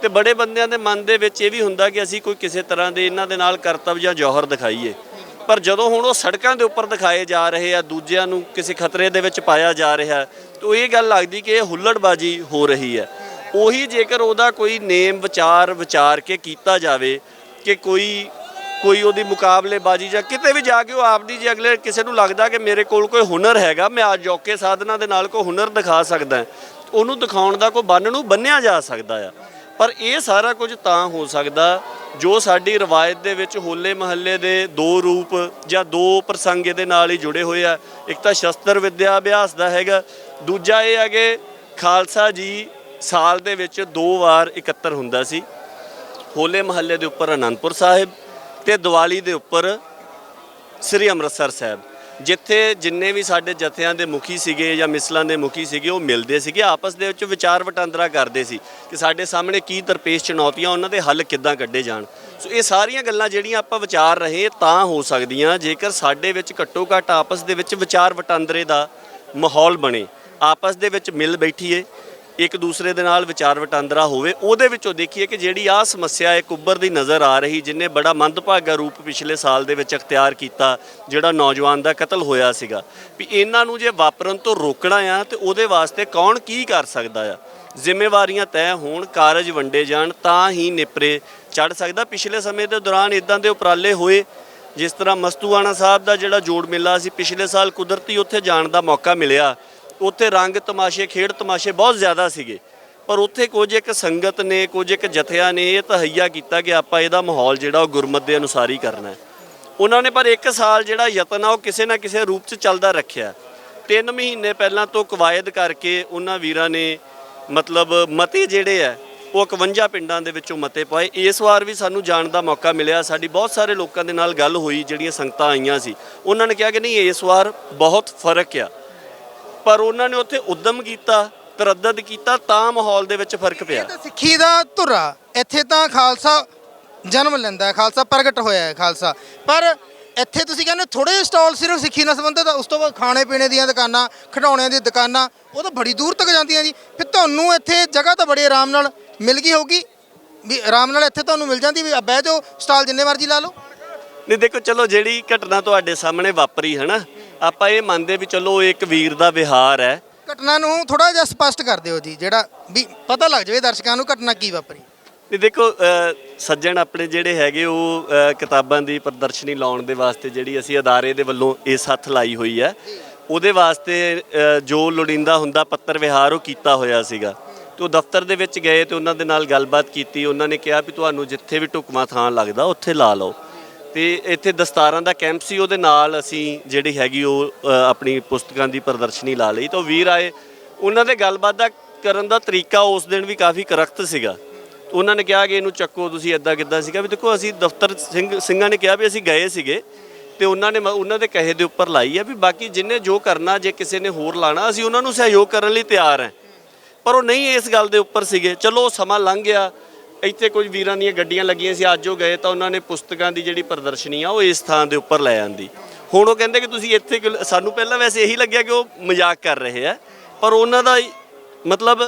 [SPEAKER 2] ਤੇ ਬੜੇ ਬੰਦਿਆਂ ਦੇ ਮਨ ਦੇ ਵਿੱਚ ਇਹ ਵੀ ਹੁੰਦਾ ਕਿ ਅਸੀਂ ਕੋਈ ਕਿਸੇ ਤਰ੍ਹਾਂ ਦੇ, ਇਹਨਾਂ ਦੇ ਨਾਲ ਕਰਤੱਵ ਜਾਂ ਜੌਹਰ ਦਿਖਾਈਏ। ਪਰ ਜਦੋਂ ਹੁਣ ਉਹ ਸੜਕਾਂ ਦੇ ਉੱਪਰ ਦਿਖਾਏ ਜਾ ਰਹੇ ਆ ਦੂਜਿਆਂ ਨੂੰ ਕਿਸੇ ਖਤਰੇ ਦੇ ਵਿੱਚ ਪਾਇਆ ਜਾ ਰਿਹਾ ਹੈ, ਤਾਂ ਇਹ ਗੱਲ ਲੱਗਦੀ ਕਿ ਇਹ ਹੁੱਲੜਬਾਜੀ ਹੋ ਰਹੀ ਹੈ। ਉਹੀ ਜੇਕਰ ਉਹਦਾ ਕੋਈ ਨੇਮ ਵਿਚਾਰ ਵਿਚਾਰ ਕੇ ਕੀਤਾ ਜਾਵੇ ਕਿ ਕੋਈ ਕੋਈ ਉਹਦੀ ਮੁਕਾਬਲੇਬਾਜ਼ੀ ਜਾਂ ਕਿਤੇ ਵੀ ਜਾ ਕੇ ਉਹ ਆਪਦੀ ਜੇ ਅਗਲੇ ਕਿਸੇ ਨੂੰ ਲੱਗਦਾ ਕਿ ਮੇਰੇ ਕੋਲ ਕੋਈ ਹੁਨਰ ਹੈਗਾ ਮੈਂ ਅੱਜ ਜੋਕੇ ਸਾਧਨਾ ਦੇ ਨਾਲ ਕੋਈ ਹੁਨਰ ਦਿਖਾ ਸਕਦਾ ਉਹਨੂੰ ਦਿਖਾਉਣ ਦਾ ਕੋਈ ਬੰਨ ਨੂੰ ਬੰਨਿਆ ਜਾ ਸਕਦਾ ਆ। ਪਰ ਇਹ ਸਾਰਾ ਕੁਝ ਤਾਂ ਹੋ ਸਕਦਾ ਜੋ ਸਾਡੀ ਰਵਾਇਤ ਦੇ ਵਿੱਚ ਹੋਲੇ ਮਹੱਲੇ ਦੇ ਦੋ ਰੂਪ ਜਾਂ ਦੋ ਪ੍ਰਸੰਗ ਇਹਦੇ ਨਾਲ ਹੀ ਜੁੜੇ ਹੋਏ ਆ। ਇੱਕ ਤਾਂ ਸ਼ਸਤਰ ਵਿੱਦਿਆ ਅਭਿਆਸ ਦਾ ਹੈਗਾ, ਦੂਜਾ ਇਹ ਹੈ ਕਿ ਖਾਲਸਾ ਜੀ ਸਾਲ ਦੇ ਵਿੱਚ ਦੋ ਵਾਰ ਇਕੱਤਰ ਹੁੰਦਾ ਸੀ। ਹੋਲੇ ਮਹੱਲੇ ਦੇ ਉੱਪਰ ਅਨੰਦਪੁਰ ਸਾਹਿਬ ਤੇ ਦੀਵਾਲੀ ਦੇ ਉੱਪਰ ਸ੍ਰੀ ਅੰਮ੍ਰਿਤਸਰ ਸਾਹਿਬ। ਜਿੱਥੇ ਜਿੰਨੇ ਵੀ ਸਾਡੇ ਜਥਿਆਂ ਦੇ ਮੁਖੀ ਸੀਗੇ ਜਾਂ ਮਿਸਲਾਂ ਦੇ ਮੁਖੀ ਸੀਗੇ, ਉਹ ਮਿਲਦੇ ਸੀਗੇ। ਆਪਸ ਦੇ ਵਿੱਚ ਵਿਚਾਰ ਵਟਾਂਦਰਾ ਕਰਦੇ ਸੀ ਕਿ ਸਾਡੇ ਸਾਹਮਣੇ ਕੀ ਦਰਪੇਸ਼ ਚੁਣੌਤੀਆਂ, ਉਹਨਾਂ ਦੇ ਹੱਲ ਕਿੱਦਾਂ ਕੱਢੇ ਜਾਣ। ਸੋ ਇਹ ਸਾਰੀਆਂ ਗੱਲਾਂ ਜਿਹੜੀਆਂ ਆਪਾਂ ਵਿਚਾਰ ਰਹੇ, ਤਾਂ ਹੋ ਸਕਦੀਆਂ, ਜੇਕਰ ਸਾਡੇ ਵਿੱਚ ਘੱਟੋ ਘੱਟ ਆਪਸ ਦੇ ਵਿੱਚ ਵਿਚਾਰ ਵਟਾਂਦਰੇ ਦਾ ਮਾਹੌਲ ਬਣੇ। ਆਪਸ ਦੇ ਵਿੱਚ ਮਿਲ ਬੈਠੀਏ। ਇੱਕ ਦੂਸਰੇ ਦੇ ਨਾਲ ਵਿਚਾਰ ਵਟਾਂਦਰਾ ਹੋਵੇ, ਉਹਦੇ ਵਿੱਚੋਂ ਦੇਖੀਏ ਕਿ ਜਿਹੜੀ ਆ ਸਮੱਸਿਆ ਇੱਕ ਉੱਭਰ ਦੀ ਨਜ਼ਰ ਆ ਰਹੀ, ਜਿਨੇ ਬੜਾ ਮੰਦਭਾਗਾ ਰੂਪ ਪਿਛਲੇ ਸਾਲ ਦੇ ਵਿੱਚ ਅਖਤਿਆਰ ਕੀਤਾ, ਜਿਹੜਾ ਨੌਜਵਾਨ ਦਾ ਕਤਲ ਹੋਇਆ ਸੀਗਾ। ਵੀ ਇਹਨਾਂ ਨੂੰ ਜੇ ਵਾਪਰਨ ਤੋਂ ਰੋਕਣਾ ਆ, ਤੇ ਉਹਦੇ ਵਾਸਤੇ ਕੌਣ ਕੀ ਕਰ ਸਕਦਾ ਆ? ਜ਼ਿੰਮੇਵਾਰੀਆਂ ਤੈਅ ਹੋਣ, ਕਾਰਜ ਵੰਡੇ ਜਾਣ, ਤਾਂ ਹੀ ਨਿਪਰੇ ਚੜ ਸਕਦਾ। ਪਿਛਲੇ ਸਮੇਂ ਦੇ ਦੌਰਾਨ ਇਦਾਂ ਦੇ ਉਪਰਾਲੇ ਹੋਏ, ਜਿਸ ਤਰ੍ਹਾਂ ਮਸਤੂਆਣਾ ਸਾਹਿਬ ਦਾ ਜਿਹੜਾ ਜੋੜ ਮੇਲਾ ਸੀ, ਪਿਛਲੇ ਸਾਲ ਕੁਦਰਤੀ ਉੱਥੇ ਜਾਣ ਦਾ ਮੌਕਾ ਮਿਲਿਆ। ਉੱਥੇ ਰੰਗ ਤਮਾਸ਼ੇ, ਖੇਡ ਤਮਾਸ਼ੇ ਬਹੁਤ ਜ਼ਿਆਦਾ ਸੀਗੇ। ਪਰ ਉੱਥੇ ਕੁਝ ਇੱਕ ਸੰਗਤ ਨੇ, ਕੁਝ ਇੱਕ ਜਥਿਆਂ ਨੇ ਇਹ ਤਹਈਆ ਕੀਤਾ ਕਿ ਆਪਾਂ ਇਹਦਾ ਮਾਹੌਲ ਜਿਹੜਾ ਉਹ ਗੁਰਮਤ ਦੇ ਅਨੁਸਾਰ ਹੀ ਕਰਨਾ ਹੈ। ਉਹਨਾਂ ਨੇ ਪਰ ਇੱਕ ਸਾਲ ਜਿਹੜਾ ਯਤਨ ਆ ਉਹ ਕਿਸੇ ਨਾ ਕਿਸੇ ਰੂਪ 'ਚ ਚੱਲਦਾ ਰੱਖਿਆ। ਤਿੰਨ ਮਹੀਨੇ ਪਹਿਲਾਂ ਤੋਂ ਕਵਾਇਦ ਕਰਕੇ ਉਹਨਾਂ ਵੀਰਾਂ ਨੇ ਮਤਲਬ ਮਤੇ ਜਿਹੜੇ ਆ, ਉਹ 51 ਪਿੰਡਾਂ ਦੇ ਵਿੱਚੋਂ ਮਤੇ ਪਾਏ। ਇਸ ਵਾਰ ਵੀ ਸਾਨੂੰ ਜਾਣ ਦਾ ਮੌਕਾ ਮਿਲਿਆ। ਸਾਡੀ ਬਹੁਤ ਸਾਰੇ ਲੋਕਾਂ ਦੇ ਨਾਲ ਗੱਲ ਹੋਈ, ਜਿਹੜੀਆਂ ਸੰਗਤਾਂ ਆਈਆਂ ਸੀ। ਉਹਨਾਂ ਨੇ ਕਿਹਾ ਕਿ ਨਹੀਂ, ਇਸ ਵਾਰ ਬਹੁਤ ਫ਼ਰਕ ਆ। ਪਰ ਉਹਨਾਂ ਨੇ ਉੱਥੇ ਉਦਮ ਕੀਤਾ ਤਰੱਦਦ ਕੀਤਾ ਤਾਂ ਮਾਹੌਲ ਦੇ ਵਿੱਚ ਫ਼ਰਕ ਪਿਆ।
[SPEAKER 1] ਇਹ ਤਾਂ ਸਿੱਖੀ ਦਾ ਧੁਰਾ। ਇੱਥੇ ਤਾਂ ਖਾਲਸਾ ਜਨਮ ਲੈਂਦਾ ਹੈ ਖਾਲਸਾ ਪ੍ਰਗਟ ਹੋਇਆ ਹੈ ਖਾਲਸਾ। ਪਰ ਇੱਥੇ ਤੁਸੀਂ ਕਹਿੰਦੇ ਥੋੜੇ ਸਟਾਲ ਸਿਰਫ ਸਿੱਖੀ ਨਾਲ ਸੰਬੰਧਿਤ ਉਸ ਤੋਂ ਬਾਅਦ ਖਾਣੇ ਪੀਣੇ ਦੀਆਂ ਦੁਕਾਨਾਂ ਖਿਡੌਣਿਆਂ ਦੀਆਂ ਦੁਕਾਨਾਂ ਉਹ ਤਾਂ ਬੜੀ ਦੂਰ ਤੱਕ ਜਾਂਦੀਆਂ ਜੀ। ਫਿਰ ਤੁਹਾਨੂੰ ਇੱਥੇ ਜਗ੍ਹਾ ਤਾਂ ਬੜੀ ਆਰਾਮ ਨਾਲ ਮਿਲ ਗਈ ਹੋਊਗੀ। ਵੀ ਆਰਾਮ ਨਾਲ ਇੱਥੇ ਤੁਹਾਨੂੰ ਮਿਲ ਜਾਂਦੀ ਵੀ ਬਹਿ ਜਾਓ ਸਟਾਲ ਜਿੰਨੇ ਮਰਜ਼ੀ ਲਾ ਲਓ।
[SPEAKER 2] ਨਹੀਂ ਦੇਖੋ ਚਲੋ ਜਿਹੜੀ ਘਟਨਾ ਤੁਹਾਡੇ ਸਾਹਮਣੇ ਵਾਪਰੀ ਹੈ ਨਾ ਆਪਾਂ ਇਹ ਮੰਨਦੇ ਵੀ ਚਲੋ ਇਹ ਇੱਕ ਵੀਰ ਦਾ ਵਿਹਾਰ ਹੈ।
[SPEAKER 1] ਘਟਨਾ ਨੂੰ ਥੋੜਾ ਜਿਹਾ ਸਪਸ਼ਟ ਕਰ ਦਿਓ ਜੀ ਜਿਹੜਾ ਵੀ ਪਤਾ ਲੱਗ ਜਾਵੇ ਦਰਸ਼ਕਾਂ ਨੂੰ ਘਟਨਾ ਕੀ ਵਾਪਰੀ।
[SPEAKER 2] ਨਹੀਂ ਦੇਖੋ ਸੱਜਣ ਆਪਣੇ ਜਿਹੜੇ ਹੈਗੇ ਉਹ ਕਿਤਾਬਾਂ ਦੀ ਪ੍ਰਦਰਸ਼ਨੀ ਲਾਉਣ ਦੇ ਵਾਸਤੇ ਜਿਹੜੀ ਅਸੀਂ ਅਦਾਰੇ ਦੇ ਵੱਲੋਂ ਇਸ ਹੱਥ ਲਾਈ ਹੋਈ ਹੈ। ਉਹਦੇ ਵਾਸਤੇ ਜੋ ਲੋੜੀਂਦਾ ਹੁੰਦਾ ਪੱਤਰ ਵਿਹਾਰ ਉਹ ਕੀਤਾ ਹੋਇਆ ਸੀਗਾ। ਤੇ ਉਹ ਦਫ਼ਤਰ ਦੇ ਵਿੱਚ ਗਏ ਤੇ ਉਹਨਾਂ ਦੇ ਨਾਲ ਗੱਲਬਾਤ ਕੀਤੀ। ਉਹਨਾਂ ਨੇ ਕਿਹਾ ਵੀ ਤੁਹਾਨੂੰ ਜਿੱਥੇ ਵੀ ਢੁਕਵਾਂ ਥਾਂ ਲੱਗਦਾ ਉੱਥੇ ਲਾ ਲਓ। ਤੇ ਇੱਥੇ ਦਸਤਾਰਾਂ ਦਾ ਕੈਂਪ ਸੀ, ਉਹਦੇ ਨਾਲ ਅਸੀਂ ਜਿਹੜੀ ਹੈਗੀ ਉਹ ਆਪਣੀ ਪੁਸਤਕਾਂ ਦੀ ਪ੍ਰਦਰਸ਼ਨੀ ਲਾ ਲਈ। ਤਾਂ ਉਹ ਵੀਰ ਆਏ, ਉਹਨਾਂ ਦੇ ਗੱਲਬਾਤ ਦਾ ਕਰਨ ਦਾ ਤਰੀਕਾ ਉਸ ਦਿਨ ਵੀ ਕਾਫੀ ਕਰਖਤ ਸੀਗਾ। ਉਹਨਾਂ ਨੇ ਕਿਹਾ ਕਿ ਇਹਨੂੰ ਚੱਕੋ, ਤੁਸੀਂ ਐਦਾਂ ਕਿੱਦਾਂ ਸੀਗਾ ਵੀ ਦੇਖੋ, ਅਸੀਂ ਦਫ਼ਤਰ ਸਿੰਘ, ਸਿੰਘਾਂ ਨੇ ਕਿਹਾ ਵੀ ਅਸੀਂ ਗਏ ਸੀਗੇ, ਤੇ ਉਹਨਾਂ ਨੇ ਮ- ਉਹਨਾਂ ਦੇ ਕਹੇ ਦੇ ਉੱਪਰ ਲਾਈ ਆ ਵੀ ਬਾਕੀ ਜਿੰਨੇ ਜੋ ਕਰਨਾ, ਜੇ ਕਿਸੇ ਨੇ ਹੋਰ ਲਾਣਾ, ਅਸੀਂ ਉਹਨਾਂ ਨੂੰ ਸਹਿਯੋਗ ਕਰਨ ਲਈ ਤਿਆਰ ਹਾਂ ਪਰ ਉਹ ਨਹੀਂ ਇਸ ਗੱਲ ਦੇ ਉੱਪਰ ਸੀਗੇ। ਚਲੋ, ਸਮਾਂ ਲੰਘ ਗਿਆ ਇੱਥੇ ਕੁਝ ਵੀਰਾਂ ਦੀਆਂ ਗੱਡੀਆਂ ਲੱਗੀਆਂ ਸੀ, ਅੱਜ ਉਹ ਗਏ ਤਾਂ ਉਹਨਾਂ ਨੇ ਪੁਸਤਕਾਂ ਦੀ ਜਿਹੜੀ ਪ੍ਰਦਰਸ਼ਨੀ ਆ, ਉਹ ਇਸ ਥਾਂ ਦੇ ਉੱਪਰ ਲੈ ਆਂਦੀ। ਹੁਣ ਉਹ ਕਹਿੰਦੇ ਕਿ ਤੁਸੀਂ ਇੱਥੇ ਕਿਉਂ- ਸਾਨੂੰ ਪਹਿਲਾਂ ਵੈਸੇ ਇਹੀ ਲੱਗਿਆ ਕਿ ਉਹ ਮਜ਼ਾਕ ਕਰ ਰਹੇ ਆ, ਪਰ ਉਹਨਾਂ ਦਾ ਮਤਲਬ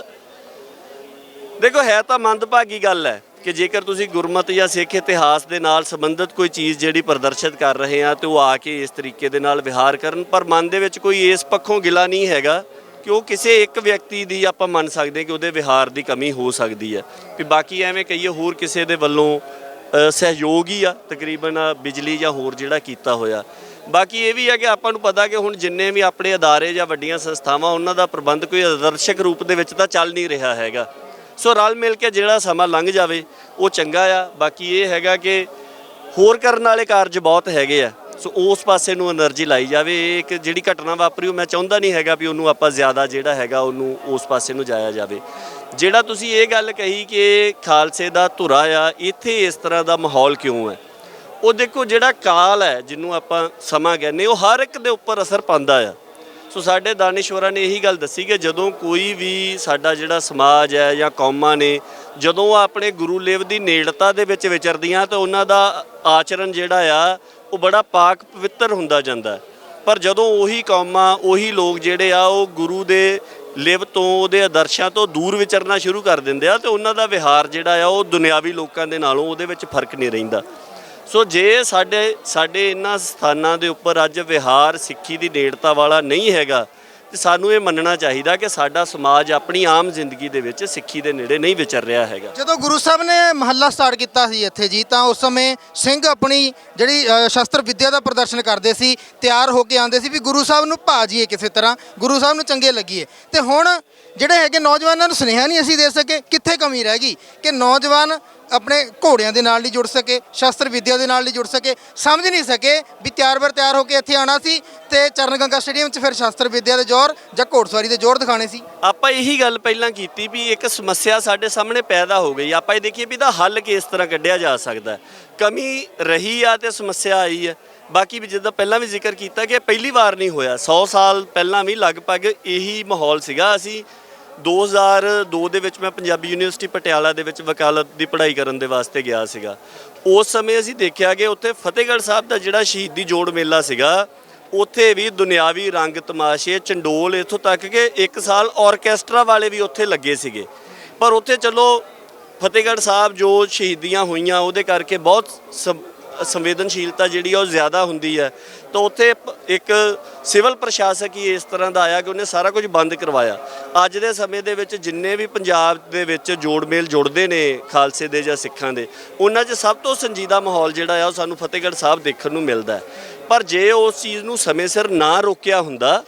[SPEAKER 2] ਦੇਖੋ, ਹੈ ਤਾਂ ਮੰਦਭਾਗੀ ਗੱਲ ਹੈ ਕਿ ਜੇਕਰ ਤੁਸੀਂ ਗੁਰਮਤ ਜਾਂ ਸਿੱਖ ਇਤਿਹਾਸ ਦੇ ਨਾਲ ਸੰਬੰਧਿਤ ਕੋਈ ਚੀਜ਼ ਜਿਹੜੀ ਪ੍ਰਦਰਸ਼ਿਤ ਕਰ ਰਹੇ ਆ, ਤੇ ਉਹ ਆ ਕੇ ਇਸ ਤਰੀਕੇ ਦੇ ਨਾਲ ਵਿਹਾਰ ਕਰਨ, ਪਰ ਮਨ ਦੇ ਵਿੱਚ ਕੋਈ ਇਸ ਪੱਖੋਂ ਗਿਲਾ ਨਹੀਂ ਹੈਗਾ ਕਿ ਉਹ ਕਿਸੇ ਇੱਕ ਵਿਅਕਤੀ ਦੀ ਆਪਾਂ ਮੰਨ ਸਕਦੇ ਕਿ ਉਹਦੇ ਵਿਹਾਰ ਦੀ ਕਮੀ ਹੋ ਸਕਦੀ ਹੈ। ਕਿ ਬਾਕੀ ਐਵੇਂ ਕਹੀਏ ਹੋਰ ਕਿਸੇ ਦੇ ਵੱਲੋਂ ਸਹਿਯੋਗ ਹੀ ਆ, ਤਕਰੀਬਨ ਬਿਜਲੀ ਜਾਂ ਹੋਰ ਜਿਹੜਾ ਕੀਤਾ ਹੋਇਆ। ਬਾਕੀ ਇਹ ਵੀ ਹੈ ਕਿ ਆਪਾਂ ਨੂੰ ਪਤਾ ਕਿ ਹੁਣ ਜਿੰਨੇ ਵੀ ਆਪਣੇ ਅਦਾਰੇ ਜਾਂ ਵੱਡੀਆਂ ਸੰਸਥਾਵਾਂ, ਉਹਨਾਂ ਦਾ ਪ੍ਰਬੰਧ ਕੋਈ ਆਦਰਸ਼ਕ ਰੂਪ ਦੇ ਵਿੱਚ ਤਾਂ ਚੱਲ ਨਹੀਂ ਰਿਹਾ ਹੈਗਾ। ਸੋ ਰਲ ਮਿਲ ਕੇ ਜਿਹੜਾ ਸਮਾਂ ਲੰਘ ਜਾਵੇ, ਉਹ ਚੰਗਾ ਆ। ਬਾਕੀ ਇਹ ਹੈਗਾ ਕਿ ਹੋਰ ਕਰਨ ਵਾਲੇ ਕਾਰਜ ਬਹੁਤ ਹੈਗੇ ਆ। ਸੋ ਉਸ ਪਾਸੇ ਨੂੰ એનર્ਜੀ ਲਾਈ ਜਾਵੇ ਇੱਕ ਜਿਹੜੀ ਘਟਨਾ ਵਾਪਰੀ, ਉਹ ਮੈਂ ਚਾਹੁੰਦਾ ਨਹੀਂ ਹੈਗਾ ਵੀ ਉਹਨੂੰ ਆਪਾਂ ਜ਼ਿਆਦਾ ਜਿਹੜਾ ਹੈਗਾ ਉਹਨੂੰ ਉਸ ਪਾਸੇ ਨੂੰ ਜਾਇਆ ਜਾਵੇ। ਜਿਹੜਾ ਤੁਸੀਂ ਇਹ ਗੱਲ ਕਹੀ ਕਿ ਖਾਲਸੇ ਦਾ ਧੁਰਾ ਆ, ਇੱਥੇ ਇਸ ਤਰ੍ਹਾਂ ਦਾ ਮਾਹੌਲ ਕਿਉਂ ਹੈ? ਉਹ ਦੇਖੋ ਜਿਹੜਾ ਕਾਲ ਹੈ, ਜਿਹਨੂੰ ਆਪਾਂ ਸਮਾਂ ਕਹਿੰਦੇ, ਉਹ ਹਰ ਇੱਕ ਦੇ ਉੱਪਰ ਅਸਰ ਪਾਉਂਦਾ ਆ। ਸੋ ਸਾਡੇ ਦਾਨਿਸ਼ਵਰਾਂ ਨੇ ਇਹੀ ਗੱਲ ਦੱਸੀ ਕਿ ਜਦੋਂ ਕੋਈ ਵੀ ਸਾਡਾ ਜਿਹੜਾ ਸਮਾਜ ਹੈ ਜਾਂ ਕੌਮਾਂ ਨੇ ਜਦੋਂ ਉਹ ਆਪਣੇ ਗੁਰੂ ਲੇਵ ਦੀ ਨੇੜਤਾ ਦੇ ਵਿੱਚ ਵਿਚਰਦੀਆਂ ਤਾਂ ਉਹਨਾਂ ਦਾ ਆਚਰਣ ਜਿਹੜਾ ਆ, ਉਹ ਬੜਾ ਪਾਕ ਪਵਿੱਤਰ ਹੁੰਦਾ ਜਾਂਦਾ ਪਰ ਜਦੋਂ ਉਹੀ ਕੌਮਾਂ, ਉਹੀ ਲੋਕ ਜਿਹੜੇ ਆ, ਉਹ ਗੁਰੂ ਦੇ ਲਿਵ ਤੋਂ, ਉਹਦੇ ਆਦਰਸ਼ਾਂ ਤੋਂ ਦੂਰ ਵਿਚਰਨਾ ਸ਼ੁਰੂ ਕਰ ਦਿੰਦੇ ਆ ਤੇ ਉਹਨਾਂ ਦਾ ਵਿਹਾਰ ਜਿਹੜਾ ਆ, ਉਹ ਦੁਨਿਆਵੀ ਲੋਕਾਂ ਦੇ ਨਾਲੋਂ ਉਹਦੇ ਵਿੱਚ ਫ਼ਰਕ ਨਹੀਂ ਰਹਿੰਦਾ। ਸੋ ਜੇ ਸਾਡੇ ਸਾਡੇ ਇਹਨਾਂ ਸਥਾਨਾਂ ਦੇ ਉੱਪਰ ਅੱਜ ਵਿਹਾਰ ਸਿੱਖੀ ਦੀ ਨੇੜਤਾ ਵਾਲਾ ਨਹੀਂ ਹੈਗਾ ਤੇ ਸਾਨੂੰ ਇਹ ਮੰਨਣਾ ਚਾਹੀਦਾ ਕਿ ਸਾਡਾ ਸਮਾਜ ਆਪਣੀ ਆਮ ਜ਼ਿੰਦਗੀ ਦੇ ਵਿੱਚ ਸਿੱਖੀ ਦੇ ਨੇੜੇ ਨਹੀਂ ਵਿਚਰ ਰਿਹਾ ਹੈਗਾ।
[SPEAKER 1] ਜਦੋਂ ਗੁਰੂ ਸਾਹਿਬ ਨੇ ਮਹੱਲਾ ਸਟਾਰਟ ਕੀਤਾ ਸੀ ਇੱਥੇ ਜੀ ਤਾਂ ਉਸ ਸਮੇਂ ਸਿੰਘ ਆਪਣੀ ਜਿਹੜੀ ਅ, ਸ਼ਸਤਰ ਵਿੱਦਿਆ ਦਾ ਪ੍ਰਦਰਸ਼ਨ ਕਰਦੇ ਸੀ ਤਿਆਰ ਹੋ ਕੇ ਆਉਂਦੇ ਸੀ ਵੀ ਗੁਰੂ ਸਾਹਿਬ ਨੂੰ ਭਾਜੀਏ ਕਿਸੇ ਤਰ੍ਹਾਂ ਗੁਰੂ ਸਾਹਿਬ ਨੂੰ ਚੰਗੇ ਲੱਗੀਏ। ਤੇ ਹੁਣ ਜਿਹੜੇ ਹੈਗੇ ਨੌਜਵਾਨਾਂ ਨੂੰ ਸੁਨੇਹਾ ਨਹੀਂ ਅਸੀਂ ਦੇ ਸਕੇ, ਕਿੱਥੇ ਕਮੀ ਰਹਿ ਗਈ? ਕਿ ਨੌਜਵਾਨ ਆਪਣੇ ਘੋੜਿਆਂ ਦੇ ਨਾਲ ਨਹੀਂ ਜੁੜ ਸਕੇ, ਸ਼ਾਸਤਰ ਵਿੱਦਿਆ ਦੇ ਨਾਲ ਨਹੀਂ ਜੁੜ ਸਕੇ, ਸਮਝ ਨਹੀਂ ਸਕੇ ਵੀ ਤਿਆਰ ਬਰ ਤਿਆਰ ਹੋ ਕੇ ਇੱਥੇ ਆਣਾ ਸੀ ਤੇ ਚਰਨ ਗੰਗਾ ਸਟੇਡੀਅਮ 'ਚ ਫਿਰ ਸ਼ਾਸਤਰ ਵਿੱਦਿਆ ਦੇ ਜ਼ੋਰ ਜਾਂ ਘੋੜਸਵਾਰੀ ਦੇ ਜ਼ੋਰ ਦਿਖਾਣੇ ਸੀ।
[SPEAKER 2] ਆਪਾਂ ਇਹੀ ਗੱਲ ਪਹਿਲਾਂ ਕੀਤੀ ਵੀ ਇੱਕ ਸਮੱਸਿਆ ਸਾਡੇ ਸਾਹਮਣੇ ਪੈਦਾ ਹੋ ਗਈ। ਆਪਾਂ ਇਹ ਦੇਖੀਏ ਵੀ ਇਹਦਾ ਹੱਲ ਕਿਸ ਤਰ੍ਹਾਂ ਕੱਢਿਆ ਜਾ ਸਕਦਾ ਕਮੀ ਰਹੀ ਆ ਤੇ ਸਮੱਸਿਆ ਆਈ ਹੈ। ਬਾਕੀ ਵੀ ਜਿੱਦਾਂ ਪਹਿਲਾਂ ਵੀ ਜ਼ਿਕਰ ਕੀਤਾ ਕਿ ਪਹਿਲੀ ਵਾਰ ਨਹੀਂ ਹੋਇਆ। 100 ਸਾਲ ਪਹਿਲਾਂ ਵੀ ਲਗਭਗ ਇਹੀ ਮਾਹੌਲ ਸੀਗਾ। ਅਸੀਂ 2002 ਦੇ ਵਿੱਚ ਮੈਂ ਪੰਜਾਬੀ ਯੂਨੀਵਰਸਿਟੀ ਪਟਿਆਲਾ ਦੇ ਵਿੱਚ ਵਕਾਲਤ ਦੀ ਪੜ੍ਹਾਈ ਕਰਨ ਦੇ ਵਾਸਤੇ ਗਿਆ ਸੀਗਾ। ਉਸ ਸਮੇਂ ਅਸੀਂ ਦੇਖਿਆ ਕਿ ਉੱਥੇ ਫਤਿਹਗੜ੍ਹ ਸਾਹਿਬ ਦਾ ਜਿਹੜਾ ਸ਼ਹੀਦੀ ਜੋੜ ਮੇਲਾ ਸੀਗਾ, ਉੱਥੇ ਵੀ ਦੁਨਿਆਵੀ ਰੰਗ ਤਮਾਸ਼ੇ, ਚੰਡੋਲ ਇੱਥੋਂ ਤੱਕ ਕਿ ਇੱਕ ਸਾਲ ਆਰਕੈਸਟਰਾ ਵਾਲੇ ਵੀ ਉੱਥੇ ਲੱਗੇ ਸੀਗੇ। ਪਰ ਉੱਥੇ ਚਲੋ, ਫਤਿਹਗੜ੍ਹ ਸਾਹਿਬ ਜੋ ਸ਼ਹੀਦੀਆਂ ਹੋਈਆਂ ਉਹਦੇ ਕਰਕੇ ਬਹੁਤ ਸੰ- ਸੰਵੇਦਨਸ਼ੀਲਤਾ ਜਿਹੜੀ ਆ ਉਹ ਜ਼ਿਆਦਾ ਹੁੰਦੀ ਹੈ। ਤਾਂ ਉੱਥੇ ਪ- ਇੱਕ ਸਿਵਲ ਪ੍ਰਸ਼ਾਸਕ ਹੀ ਇਸ ਤਰ੍ਹਾਂ ਦਾ ਆਇਆ ਕਿ ਉਹਨੇ ਸਾਰਾ ਕੁਝ ਬੰਦ ਕਰਵਾਇਆ। ਅੱਜ ਦੇ ਸਮੇਂ ਦੇ ਵਿੱਚ ਜਿੰਨੇ ਵੀ ਪੰਜਾਬ ਦੇ ਵਿੱਚ ਜੋੜ ਮੇਲ ਜੁੜਦੇ ਨੇ ਖਾਲਸੇ ਦੇ ਜਾਂ ਸਿੱਖਾਂ ਦੇ, ਉਹਨਾਂ 'ਚ ਸਭ ਤੋਂ ਸੰਜੀਦਾ ਮਾਹੌਲ ਜਿਹੜਾ ਆ ਉਹ ਸਾਨੂੰ ਫਤਿਹਗੜ੍ਹ ਸਾਹਿਬ ਦੇਖਣ ਨੂੰ ਮਿਲਦਾ ਪਰ ਜੇ ਉਸ ਚੀਜ਼ ਨੂੰ ਸਮੇਂ ਸਿਰ ਨਾ ਰੋਕਿਆ ਹੁੰਦਾ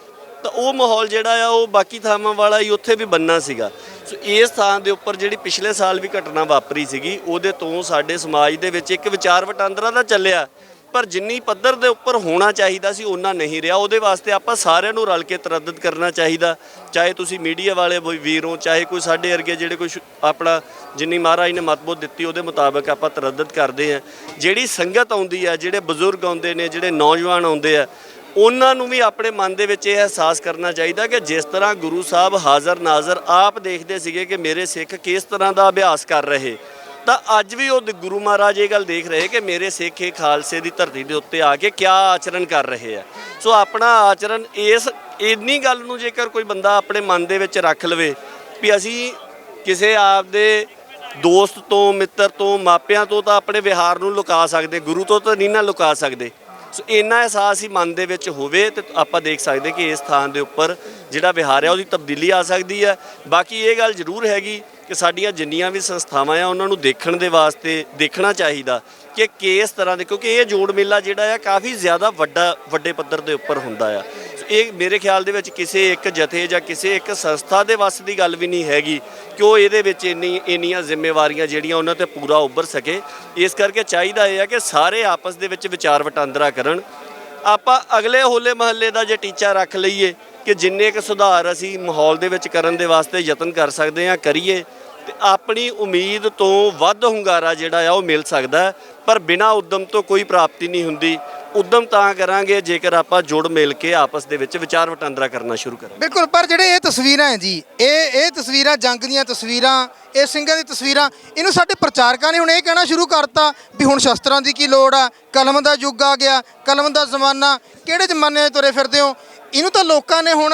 [SPEAKER 2] ਤਾਂ ਉਹ ਮਾਹੌਲ ਜਿਹੜਾ ਆ, ਉਹ ਬਾਕੀ ਥਾਵਾਂ ਵਾਲਾ ਹੀ ਉੱਥੇ ਵੀ ਬੰਨਾ ਸੀਗਾ। ਸੋ ਇਸ ਥਾਂ ਦੇ ਉੱਪਰ ਜਿਹੜੀ ਪਿਛਲੇ ਸਾਲ ਵੀ ਘਟਨਾ ਵਾਪਰੀ ਸੀਗੀ, ਉਹਦੇ ਤੋਂ ਸਾਡੇ ਸਮਾਜ ਦੇ ਵਿੱਚ ਇੱਕ ਵਿਚਾਰ ਵਟਾਂਦਰਾ ਦਾ ਚੱਲਿਆ, ਪਰ ਜਿੰਨੀ ਪੱਧਰ ਦੇ ਉੱਪਰ ਹੋਣਾ ਚਾਹੀਦਾ ਸੀ ਉਹਨਾਂ ਨਹੀਂ ਰਿਹਾ। ਉਹਦੇ ਵਾਸਤੇ ਆਪਾਂ ਸਾਰਿਆਂ ਨੂੰ ਰਲ ਕੇ ਤਰੱਦਦ ਕਰਨਾ ਚਾਹੀਦਾ, ਚਾਹੇ ਤੁਸੀਂ ਮੀਡੀਆ ਵਾਲੇ ਵੀ, ਵੀਰ ਹੋ, ਚਾਹੇ ਕੋਈ ਸਾਡੇ ਵਰਗੇ ਜਿਹੜੇ ਕੋਈ ਆਪਣਾ ਜਿੰਨੀ ਮਹਾਰਾਜ ਨੇ ਮਤਬੋਧ ਦਿੱਤੀ, ਉਹਦੇ ਮੁਤਾਬਕ ਆਪਾਂ ਤਰੱਦਦ ਕਰਦੇ ਆ। ਜਿਹੜੀ ਸੰਗਤ ਆਉਂਦੀ ਆ, ਜਿਹੜੇ ਬਜ਼ੁਰਗ ਆਉਂਦੇ ਨੇ, ਜਿਹੜੇ ਨੌਜਵਾਨ ਆਉਂਦੇ ਆ ਉਹਨਾਂ ਨੂੰ ਵੀ ਆਪਣੇ ਮਨ ਦੇ ਵਿੱਚ ਇਹ ਅਹਿਸਾਸ ਕਰਨਾ ਚਾਹੀਦਾ ਕਿ ਜਿਸ ਤਰ੍ਹਾਂ ਗੁਰੂ ਸਾਹਿਬ ਹਾਜ਼ਰ ਨਾਜ਼ਰ ਆਪ ਦੇਖਦੇ ਸੀਗੇ ਕਿ ਮੇਰੇ ਸਿੱਖ ਕਿਸ ਤਰ੍ਹਾਂ ਦਾ ਅਭਿਆਸ ਕਰ ਰਹੇ, ਤਾਂ ਅੱਜ ਵੀ ਉਹ ਦ- ਗੁਰੂ ਮਹਾਰਾਜ ਇਹ ਗੱਲ ਦੇਖ ਰਹੇ ਕਿ ਮੇਰੇ ਸਿੱਖ ਇਹ ਖਾਲਸੇ ਦੀ ਧਰਤੀ ਦੇ ਉੱਤੇ ਆ ਕੇ ਕਿਆ ਆਚਰਣ ਕਰ ਰਹੇ ਆ। ਸੋ ਆਪਣਾ ਆਚਰਣ ਇਸ, ਇੰਨੀ ਗੱਲ ਨੂੰ ਜੇਕਰ ਕੋਈ ਬੰਦਾ ਆਪਣੇ ਮਨ ਦੇ ਵਿੱਚ ਰੱਖ ਲਵੇ ਵੀ ਅਸੀਂ ਕਿਸੇ ਆਪ ਦੇ ਦੋਸਤ ਤੋਂ, ਮਿੱਤਰ ਤੋਂ, ਮਾਪਿਆਂ ਤੋਂ ਤਾਂ ਆਪਣੇ ਵਿਹਾਰ ਨੂੰ ਲੁਕਾ ਸਕਦੇ, ਗੁਰੂ ਤੋਂ ਤਾਂ ਨਹੀਂ ਨਾ ਲੁਕਾ ਸਕਦੇ ਸੋ ਇੰਨਾ ਅਹਿਸਾਸ ਹੀ ਮਨ ਦੇ ਵਿੱਚ ਹੋਵੇ ਤੇ ਆਪਾਂ ਦੇਖ ਸਕਦੇ ਕਿ ਇਸ ਥਾਂ ਦੇ ਉੱਪਰ ਜਿਹੜਾ ਵਿਹਾਰ ਹੈ ਉਹਦੀ ਤਬਦੀਲੀ ਆ ਸਕਦੀ ਹੈ। ਬਾਕੀ ਇਹ ਗੱਲ ਜ਼ਰੂਰ ਹੈਗੀ ਕਿ ਸਾਡੀਆਂ ਜਿੰਨੀਆਂ ਵੀ ਸੰਸਥਾਵਾਂ ਆ, ਉਹਨਾਂ ਨੂੰ ਦੇਖਣ ਦੇ ਵਾਸਤੇ ਦੇਖਣਾ ਚਾਹੀਦਾ ਕਿ ਕਿਸ ਤਰ੍ਹਾਂ ਦੇ ਕਿਉਂਕਿ ਇਹ ਜੋੜ ਮੇਲਾ ਜਿਹੜਾ ਆ, ਕਾਫੀ ਜ਼ਿਆਦਾ ਵੱਡਾ ਵੱਡੇ ਪੱਧਰ ਦੇ ਉੱਪਰ ਹੁੰਦਾ ਆ। ਇਹ ਮੇਰੇ ਖਿਆਲ ਦੇ ਵਿੱਚ ਕਿਸੇ ਇੱਕ ਜਥੇ ਜਾਂ ਕਿਸੇ ਇੱਕ ਸੰਸਥਾ ਦੇ ਵੱਸ ਦੀ ਗੱਲ ਵੀ ਨਹੀਂ ਹੈਗੀ ਕਿ ਉਹ ਇਹਦੇ ਵਿੱਚ ਇੰਨੀ, ਇੰਨੀਆਂ ਜ਼ਿੰਮੇਵਾਰੀਆਂ ਜਿਹੜੀਆਂ ਉਹਨਾਂ ਤੇ ਪੂਰਾ ਉੱਭਰ ਸਕੇ। ਇਸ ਕਰਕੇ ਚਾਹੀਦਾ ਇਹ ਹੈ ਕਿ ਸਾਰੇ ਆਪਸ ਦੇ ਵਿੱਚ ਵਿਚਾਰ ਵਟਾਂਦਰਾ ਕਰਨ। ਆਪਾਂ ਅਗਲੇ ਹੋਲੇ ਮਹੱਲੇ ਦਾ ਜੇ ਟੀਚਾ ਰੱਖ ਲਈਏ ਕਿ ਜਿੰਨੇ ਕੁ ਸੁਧਾਰ ਅਸੀਂ ਮਾਹੌਲ ਦੇ ਵਿੱਚ ਕਰਨ ਦੇ ਵਾਸਤੇ ਯਤਨ ਕਰ ਸਕਦੇ ਹਾਂ, ਕਰੀਏ ਤੇ ਆਪਣੀ ਉਮੀਦ ਤੋਂ ਵੱਧ ਹੁੰਗਾਰਾ ਜਿਹੜਾ ਆ ਉਹ ਮਿਲ ਸਕਦਾ ਪਰ ਬਿਨਾਂ ਉਦਮ ਤੋਂ ਕੋਈ ਪ੍ਰਾਪਤੀ ਨਹੀਂ ਹੁੰਦੀ। ਉਦਮ ਤਾਂ ਕਰਾਂਗੇ, ਜੇਕਰ ਆਪਾਂ ਜੁੜ ਮਿਲ ਕੇ ਆਪਸ ਦੇ ਵਿੱਚ ਵਿਚਾਰ ਵਟਾਂਦਰਾ ਕਰਨਾ ਸ਼ੁਰੂ ਕਰਾਂਗੇ।
[SPEAKER 1] ਬਿਲਕੁਲ, ਪਰ ਜਿਹੜੇ ਇਹ ਤਸਵੀਰਾਂ ਹੈ ਜੀ, ਇਹ ਇਹ ਤਸਵੀਰਾਂ ਜੰਗ ਦੀਆਂ ਤਸਵੀਰਾਂ, ਇਹ ਸਿੰਘਾਂ ਦੀ ਤਸਵੀਰਾਂ, ਇਹਨੂੰ ਸਾਡੇ ਪ੍ਰਚਾਰਕਾਂ ਨੇ ਹੁਣ ਇਹ ਕਹਿਣਾ ਸ਼ੁਰੂ ਕਰਤਾ ਵੀ ਹੁਣ ਸ਼ਸਤਰਾਂ ਦੀ ਕੀ ਲੋੜ ਆ, ਕਲਮ ਦਾ ਯੁੱਗ ਆ ਗਿਆ, ਕਲਮ ਦਾ ਜ਼ਮਾਨਾ, ਕਿਹੜੇ ਜ਼ਮਾਨੇ 'ਚ ਤੁਰੇ ਫਿਰਦੇ ਹੋ? ਇਹਨੂੰ ਤਾਂ ਲੋਕਾਂ ਨੇ ਹੁਣ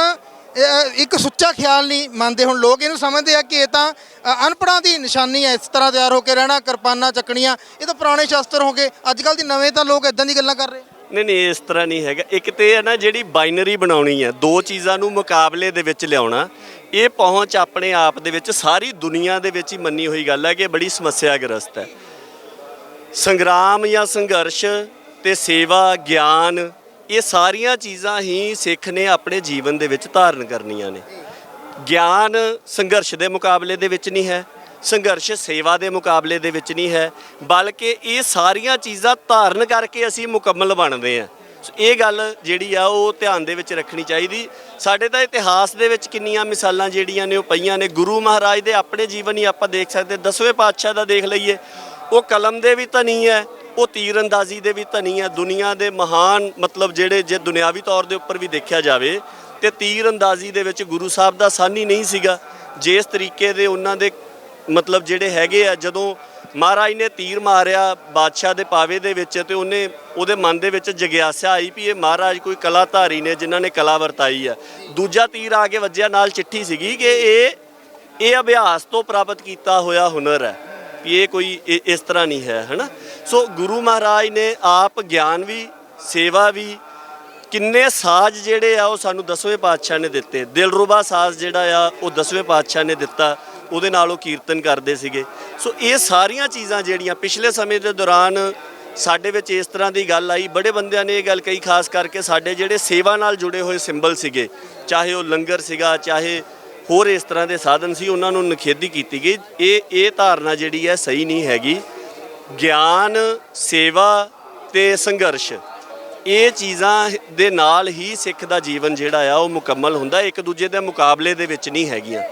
[SPEAKER 1] ਇਹ ਇੱਕ ਸੁੱਚਾ ਖਿਆਲ ਨਹੀਂ ਮੰਨਦੇ ਹੁਣ ਲੋਕ। ਇਹਨੂੰ ਸਮਝਦੇ ਆ ਕਿ ਇਹ ਤਾਂ ਅ, ਅਨਪੜ੍ਹਾਂ ਦੀ ਨਿਸ਼ਾਨੀ ਹੈ ਇਸ ਤਰ੍ਹਾਂ ਤਿਆਰ ਹੋ ਕੇ ਰਹਿਣਾ ਕਿਰਪਾਨਾਂ ਚੱਕਣੀਆਂ ਇਹ ਤਾਂ ਪੁਰਾਣੇ ਸ਼ਾਸਤਰ ਹੋ ਗਏ। ਅੱਜ ਕੱਲ ਦੀ ਨਵੇਂ ਤਾਂ ਲੋਕ ਇਦਾਂ ਦੀ ਗੱਲਾਂ ਕਰ ਰਹੇ
[SPEAKER 2] ਨਹੀਂ ਨਹੀਂ ਇਸ ਤਰ੍ਹਾਂ ਨਹੀਂ ਹੈਗਾ। ਇੱਕ ਤੇ ਇਹ ਹੈ ਨਾ ਜਿਹੜੀ ਬਾਈਨਰੀ ਬਣਾਉਣੀ ਹੈ ਦੋ ਚੀਜ਼ਾਂ ਨੂੰ ਮੁਕਾਬਲੇ ਦੇ ਵਿੱਚ ਲਿਆਉਣਾ ਇਹ ਪਹੁੰਚ ਆਪਣੇ ਆਪ ਦੇ ਵਿੱਚ ਸਾਰੀ ਦੁਨੀਆ ਦੇ ਵਿੱਚ ਹੀ ਮੰਨੀ ਹੋਈ ਗੱਲ ਹੈ ਕਿ ਬੜੀ ਸਮੱਸਿਆਗ੍ਰਸਤ ਹੈ। ਸੰਗਰਾਮ ਜਾਂ ਸੰਘਰਸ਼ ਤੇ ਸੇਵਾ ਗਿਆਨ ਇਹ ਸਾਰੀਆਂ ਚੀਜ਼ਾਂ ਹੀ ਸਿੱਖ ਨੇ ਆਪਣੇ ਜੀਵਨ ਦੇ ਵਿੱਚ ਧਾਰਨ ਕਰਨੀਆਂ ਨੇ। ਗਿਆਨ ਸੰਘਰਸ਼ ਦੇ ਮੁਕਾਬਲੇ ਦੇ ਵਿੱਚ ਨਹੀਂ ਹੈ, ਸੰਘਰਸ਼ ਸੇਵਾ ਦੇ ਮੁਕਾਬਲੇ ਦੇ ਵਿੱਚ ਨਹੀਂ ਹੈ, ਬਲਕਿ ਇਹ ਸਾਰੀਆਂ ਚੀਜ਼ਾਂ ਧਾਰਨ ਕਰਕੇ ਅਸੀਂ ਮੁਕੰਮਲ ਬਣਦੇ ਹਾਂ। ਇਹ ਗੱਲ ਜਿਹੜੀ ਆ, ਉਹ ਧਿਆਨ ਦੇ ਵਿੱਚ ਰੱਖਣੀ ਚਾਹੀਦੀ। ਸਾਡੇ ਤਾਂ ਇਤਿਹਾਸ ਦੇ ਵਿੱਚ ਕਿੰਨੀਆਂ ਮਿਸਾਲਾਂ ਜਿਹੜੀਆਂ ਨੇ, ਉਹ ਪਈਆਂ ਨੇ। ਗੁਰੂ ਮਹਾਰਾਜ ਦੇ ਆਪਣੇ ਜੀਵਨ ਹੀ ਆਪਾਂ ਦੇਖ ਸਕਦੇ, ਦਸਵੇਂ ਪਾਤਸ਼ਾਹ ਦਾ ਦੇਖ ਲਈਏ, ਉਹ ਕਲਮ ਦੇ ਵੀ ਧਨੀ ਹੈ ਉਹ ਤੀਰਅੰਦਾਜ਼ੀ ਦੇ ਵੀ ਧਨੀ ਹੈ ਦੁਨੀਆ ਦੇ ਮਹਾਨ ਮਤਲਬ ਜਿਹੜੇ ਜੇ ਦੁਨਿਆਵੀ ਤੌਰ ਦੇ ਉੱਪਰ ਵੀ ਦੇਖਿਆ ਜਾਵੇ, ਤੇ ਤੀਰਅੰਦਾਜ਼ੀ ਦੇ ਵਿੱਚ ਗੁਰੂ ਸਾਹਿਬ ਦਾ ਸਾਨੀ ਨਹੀਂ ਸੀਗਾ। ਜਿਸ ਤਰੀਕੇ ਦੇ ਉਹਨਾਂ ਦੇ ਮਤਲਬ ਜਿਹੜੇ ਹੈਗੇ ਆ, ਜਦੋਂ ਮਹਾਰਾਜ ਨੇ ਤੀਰ ਮਾਰਿਆ ਬਾਦਸ਼ਾਹ ਦੇ ਪਾਵੇ ਦੇ ਵਿੱਚ ਤੇ ਉਹਨੇ ਉਹਦੇ ਮਨ ਦੇ ਵਿੱਚ ਜਗਿਆਸਾ ਆਈ ਵੀ ਇਹ ਮਹਾਰਾਜ ਕੋਈ ਕਲਾਧਾਰੀ ਨੇ ਜਿਨ੍ਹਾਂ ਨੇ ਕਲਾ ਵਰਤਾਈ ਆ। ਦੂਜਾ ਤੀਰ ਆ ਕੇ ਵੱਜਿਆ ਨਾਲ ਚਿੱਠੀ ਸੀਗੀ ਕਿ ਇਹ ਇਹ ਅਭਿਆਸ ਤੋਂ ਪ੍ਰਾਪਤ ਕੀਤਾ ਹੋਇਆ ਹੁਨਰ ਹੈ, ਵੀ ਇਹ ਕੋਈ ਇ- ਇਸ ਤਰ੍ਹਾਂ ਨਹੀਂ ਹੈ, ਹਨਾ? ਸੋ ਗੁਰੂ ਮਹਾਰਾਜ ਨੇ ਆਪ ਗਿਆਨ ਵੀ, ਸੇਵਾ ਵੀ, ਕਿੰਨੇ ਸਾਜ਼ ਜਿਹੜੇ ਆ ਉਹ ਸਾਨੂੰ ਦਸਵੇਂ ਪਾਤਸ਼ਾਹ ਨੇ ਦਿੱਤੇ। ਦਿਲਰੂਬਾ ਸਾਜ਼ ਜਿਹੜਾ ਆ, ਉਹ ਦਸਵੇਂ ਪਾਤਸ਼ਾਹ ਨੇ ਦਿੱਤਾ। ਉਹਦੇ ਨਾਲ ਉਹ ਕੀਰਤਨ ਕਰਦੇ ਸੀਗੇ। ਸੋ ਇਹ ਸਾਰੀਆਂ ਚੀਜ਼ਾਂ ਜਿਹੜੀਆਂ ਪਿਛਲੇ ਸਮੇਂ ਦੇ ਦੌਰਾਨ ਸਾਡੇ ਵਿੱਚ ਇਸ ਤਰ੍ਹਾਂ ਦੀ ਗੱਲ ਆਈ। ਬੜੇ ਬੰਦਿਆਂ ਨੇ ਇਹ ਗੱਲ ਕਹੀ, ਖਾਸ ਕਰਕੇ ਸਾਡੇ ਜਿਹੜੇ ਸੇਵਾ ਨਾਲ ਜੁੜੇ ਹੋਏ ਸਿੰਬਲ ਸੀਗੇ। ਚਾਹੇ ਉਹ ਲੰਗਰ ਸੀਗਾ, ਚਾਹੇ ਹੋਰ ਇਸ ਤਰ੍ਹਾਂ ਦੇ ਸਾਧਨ ਸੀ, ਉਹਨਾਂ ਨੂੰ ਨਖੇਦੀ ਕੀਤੀ ਗਈ। ਇਹ ਇਹ ਧਾਰਨਾ ਜਿਹੜੀ ਹੈ, ਸਹੀ ਨਹੀਂ ਹੈਗੀ। ਗਿਆਨ, ਸੇਵਾ ਤੇ ਸੰਘਰਸ਼। ਇਹ ਚੀਜ਼ਾਂ ਦੇ ਨਾਲ ਹੀ ਸਿੱਖ ਦਾ ਜੀਵਨ ਜਿਹੜਾ ਆ, ਉਹ ਮੁਕੰਮਲ ਹੁੰਦਾ। ਇੱਕ ਦੂਜੇ ਦੇ ਮੁਕਾਬਲੇ ਦੇ ਵਿੱਚ ਨਹੀਂ ਹੈਗੀਆਂ।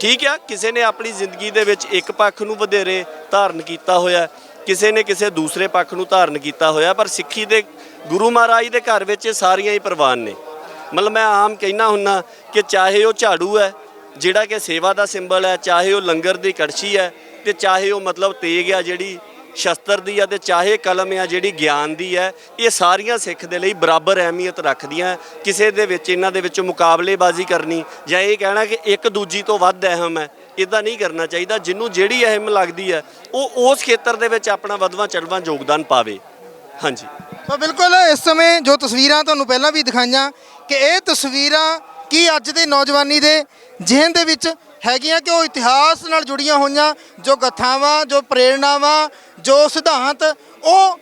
[SPEAKER 2] ਠੀਕ ਆ? ਕਿਸੇ ਨੇ ਆਪਣੀ ਜ਼ਿੰਦਗੀ ਦੇ ਵਿੱਚ ਇੱਕ ਪੱਖ ਨੂੰ ਵਧੇਰੇ ਧਾਰਨ ਕੀਤਾ ਹੋਇਆ, ਕਿਸੇ ਨੇ ਕਿਸੇ ਦੂਸਰੇ ਪੱਖ ਨੂੰ ਧਾਰਨ ਕੀਤਾ ਹੋਇਆ, ਪਰ ਸਿੱਖੀ ਦੇ ਗੁਰੂ ਮਹਾਰਾਜ ਦੇ ਘਰ ਵਿੱਚ ਇਹ ਸਾਰੀਆਂ ਹੀ ਪ੍ਰਵਾਨ ਨੇ। ਮਤਲਬ ਮੈਂ ਆਮ ਕਹਿਣਾ ਹੁੰਨਾ ਕਿ ਚਾਹੇ ਉਹ ਝਾੜੂ ਹੈ, ਜਿਹੜਾ ਕਿ ਸੇਵਾ ਦਾ ਸਿੰਬਲ ਹੈ, ਚਾਹੇ ਉਹ ਲੰਗਰ ਦੀ ਕੜਛੀ ਹੈ, ਤੇ ਚਾਹੇ ਉਹ ਮਤਲਬ ਤੇਗ ਆ ਜਿਹੜੀ ਸ਼ਸਤਰ ਦੀ ਆ ਤੇ ਚਾਹੇ ਕਲਮ ਆ, ਜਿਹੜੀ ਗਿਆਨ ਦੀ ਹੈ ਇਹ ਸਾਰੀਆਂ ਸਿੱਖ ਦੇ ਲਈ ਬਰਾਬਰ ਅਹਿਮੀਅਤ ਰੱਖਦੀਆਂ। ਕਿਸੇ ਦੇ ਵਿੱਚ, ਇਹਨਾਂ ਦੇ ਵਿੱਚ ਮੁਕਾਬਲੇਬਾਜ਼ੀ ਕਰਨੀ ਜਾਂ ਇਹ ਕਹਿਣਾ ਕਿ ਇੱਕ ਦੂਜੀ ਤੋਂ ਵੱਧ ਅਹਿਮ ਹੈ ਇਦਾਂ ਨਹੀਂ ਕਰਨਾ ਚਾਹੀਦਾ। ਜਿਹਨੂੰ ਜਿਹੜੀ ਅਹਿਮ ਲੱਗਦੀ ਹੈ ਉਹ ਉਸ ਖੇਤਰ ਦੇ ਵਿੱਚ ਆਪਣਾ ਵਧਵਾ ਚੜਵਾ ਯੋਗਦਾਨ ਪਾਵੇ। ਹਾਂਜੀ।
[SPEAKER 1] ਤਾਂ ਬਿਲਕੁਲ, ਇਸ ਸਮੇਂ ਜੋ ਤਸਵੀਰਾਂ ਤੁਹਾਨੂੰ ਪਹਿਲਾਂ ਵੀ ਦਿਖਾਈਆਂ ਕਿ ਇਹ ਤਸਵੀਰਾਂ ਕੀ ਅੱਜ ਦੇ ਨੌਜਵਾਨੀ ਦੇ ਜ਼ਿਹਨ ਦੇ ਵਿੱਚ ਹੈਗੀਆਂ ਕਿ ਉਹ ਇਤਿਹਾਸ ਨਾਲ ਜੁੜੀਆਂ ਹੋਈਆਂ, ਜੋ ਗਥਾਵਾਂ ਜੋ ਪ੍ਰੇਰਣਾਵਾਂ, ਜੋ ਸਿਧਾਂਤ, ਉਹ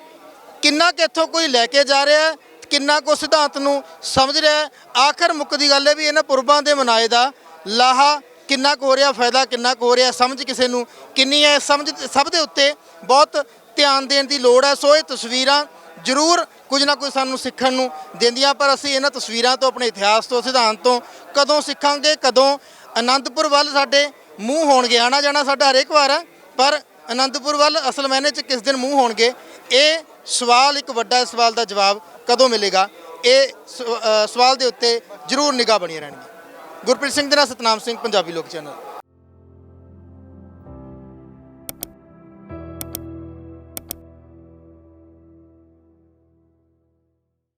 [SPEAKER 1] ਕਿੰਨਾ ਕਿ ਇੱਥੋਂ ਕੋਈ ਲੈ ਕੇ ਜਾ ਰਿਹਾ ਹੈ, ਕਿੰਨਾ ਕੋ ਸਿਧਾਂਤ ਨੂੰ ਸਮਝ ਰਿਹਾ ਆਖਰ ਮੁੱਕਦੀ ਗੱਲ ਹੈ ਵੀ ਇਹਨਾਂ ਪੁਰਬਾਂ ਦੇ ਮਨਾਏ ਦਾ ਲਾਹਾ ਕਿੰਨਾ ਕੁ ਹੋ ਰਿਹਾ, ਫਾਇਦਾ ਕਿੰਨਾ ਕੁ ਹੋ ਰਿਹਾ, ਸਮਝ ਕਿਸੇ ਨੂੰ ਕਿੰਨੀ ਹੈ, ਸਮਝ ਸਭ ਦੇ ਉੱਤੇ ਬਹੁਤ ਧਿਆਨ ਦੇਣ ਦੀ ਲੋੜ ਹੈ। ਸੋ ਇਹ ਤਸਵੀਰਾਂ ਜ਼ਰੂਰ ਕੁਝ ਨਾ ਕੁਝ ਸਾਨੂੰ ਸਿੱਖਣ ਨੂੰ ਦਿੰਦੀਆਂ, ਪਰ ਅਸੀਂ ਇਹਨਾਂ ਤਸਵੀਰਾਂ ਤੋਂ, ਆਪਣੇ ਇਤਿਹਾਸ ਤੋਂ, ਸਿਧਾਂਤ ਤੋਂ ਕਦੋਂ ਸਿੱਖਾਂਗੇ, ਕਦੋਂ ਅਨੰਦਪੁਰ ਵੱਲ ਸਾਡੇ ਮੂੰਹ ਹੋਣਗੇ, ਆਣਾ ਜਾਣਾ ਸਾਡਾ ਹਰੇਕ ਵਾਰ ਹੈ, ਪਰ ਅਨੰਦਪੁਰ ਵੱਲ ਅਸਲ ਮਾਇਨੇ 'ਚ ਕਿਸ ਦਿਨ ਮੂੰਹ ਹੋਣਗੇ, ਇਹ ਸਵਾਲ ਇੱਕ ਵੱਡਾ ਸਵਾਲ ਦਾ ਜਵਾਬ ਕਦੋਂ ਮਿਲੇਗਾ, ਇਹ ਸ- ਸਵਾਲ ਦੇ ਉੱਤੇ ਜ਼ਰੂਰ ਨਿਗਾਹ ਬਣੀ ਰਹਿਣਗੀ ਗੁਰਪ੍ਰੀਤ ਸਿੰਘ ਦੇ ਨਾਲ ਸਤਨਾਮ ਸਿੰਘ, ਪੰਜਾਬੀ ਲੋਕ ਚੈਨਲ।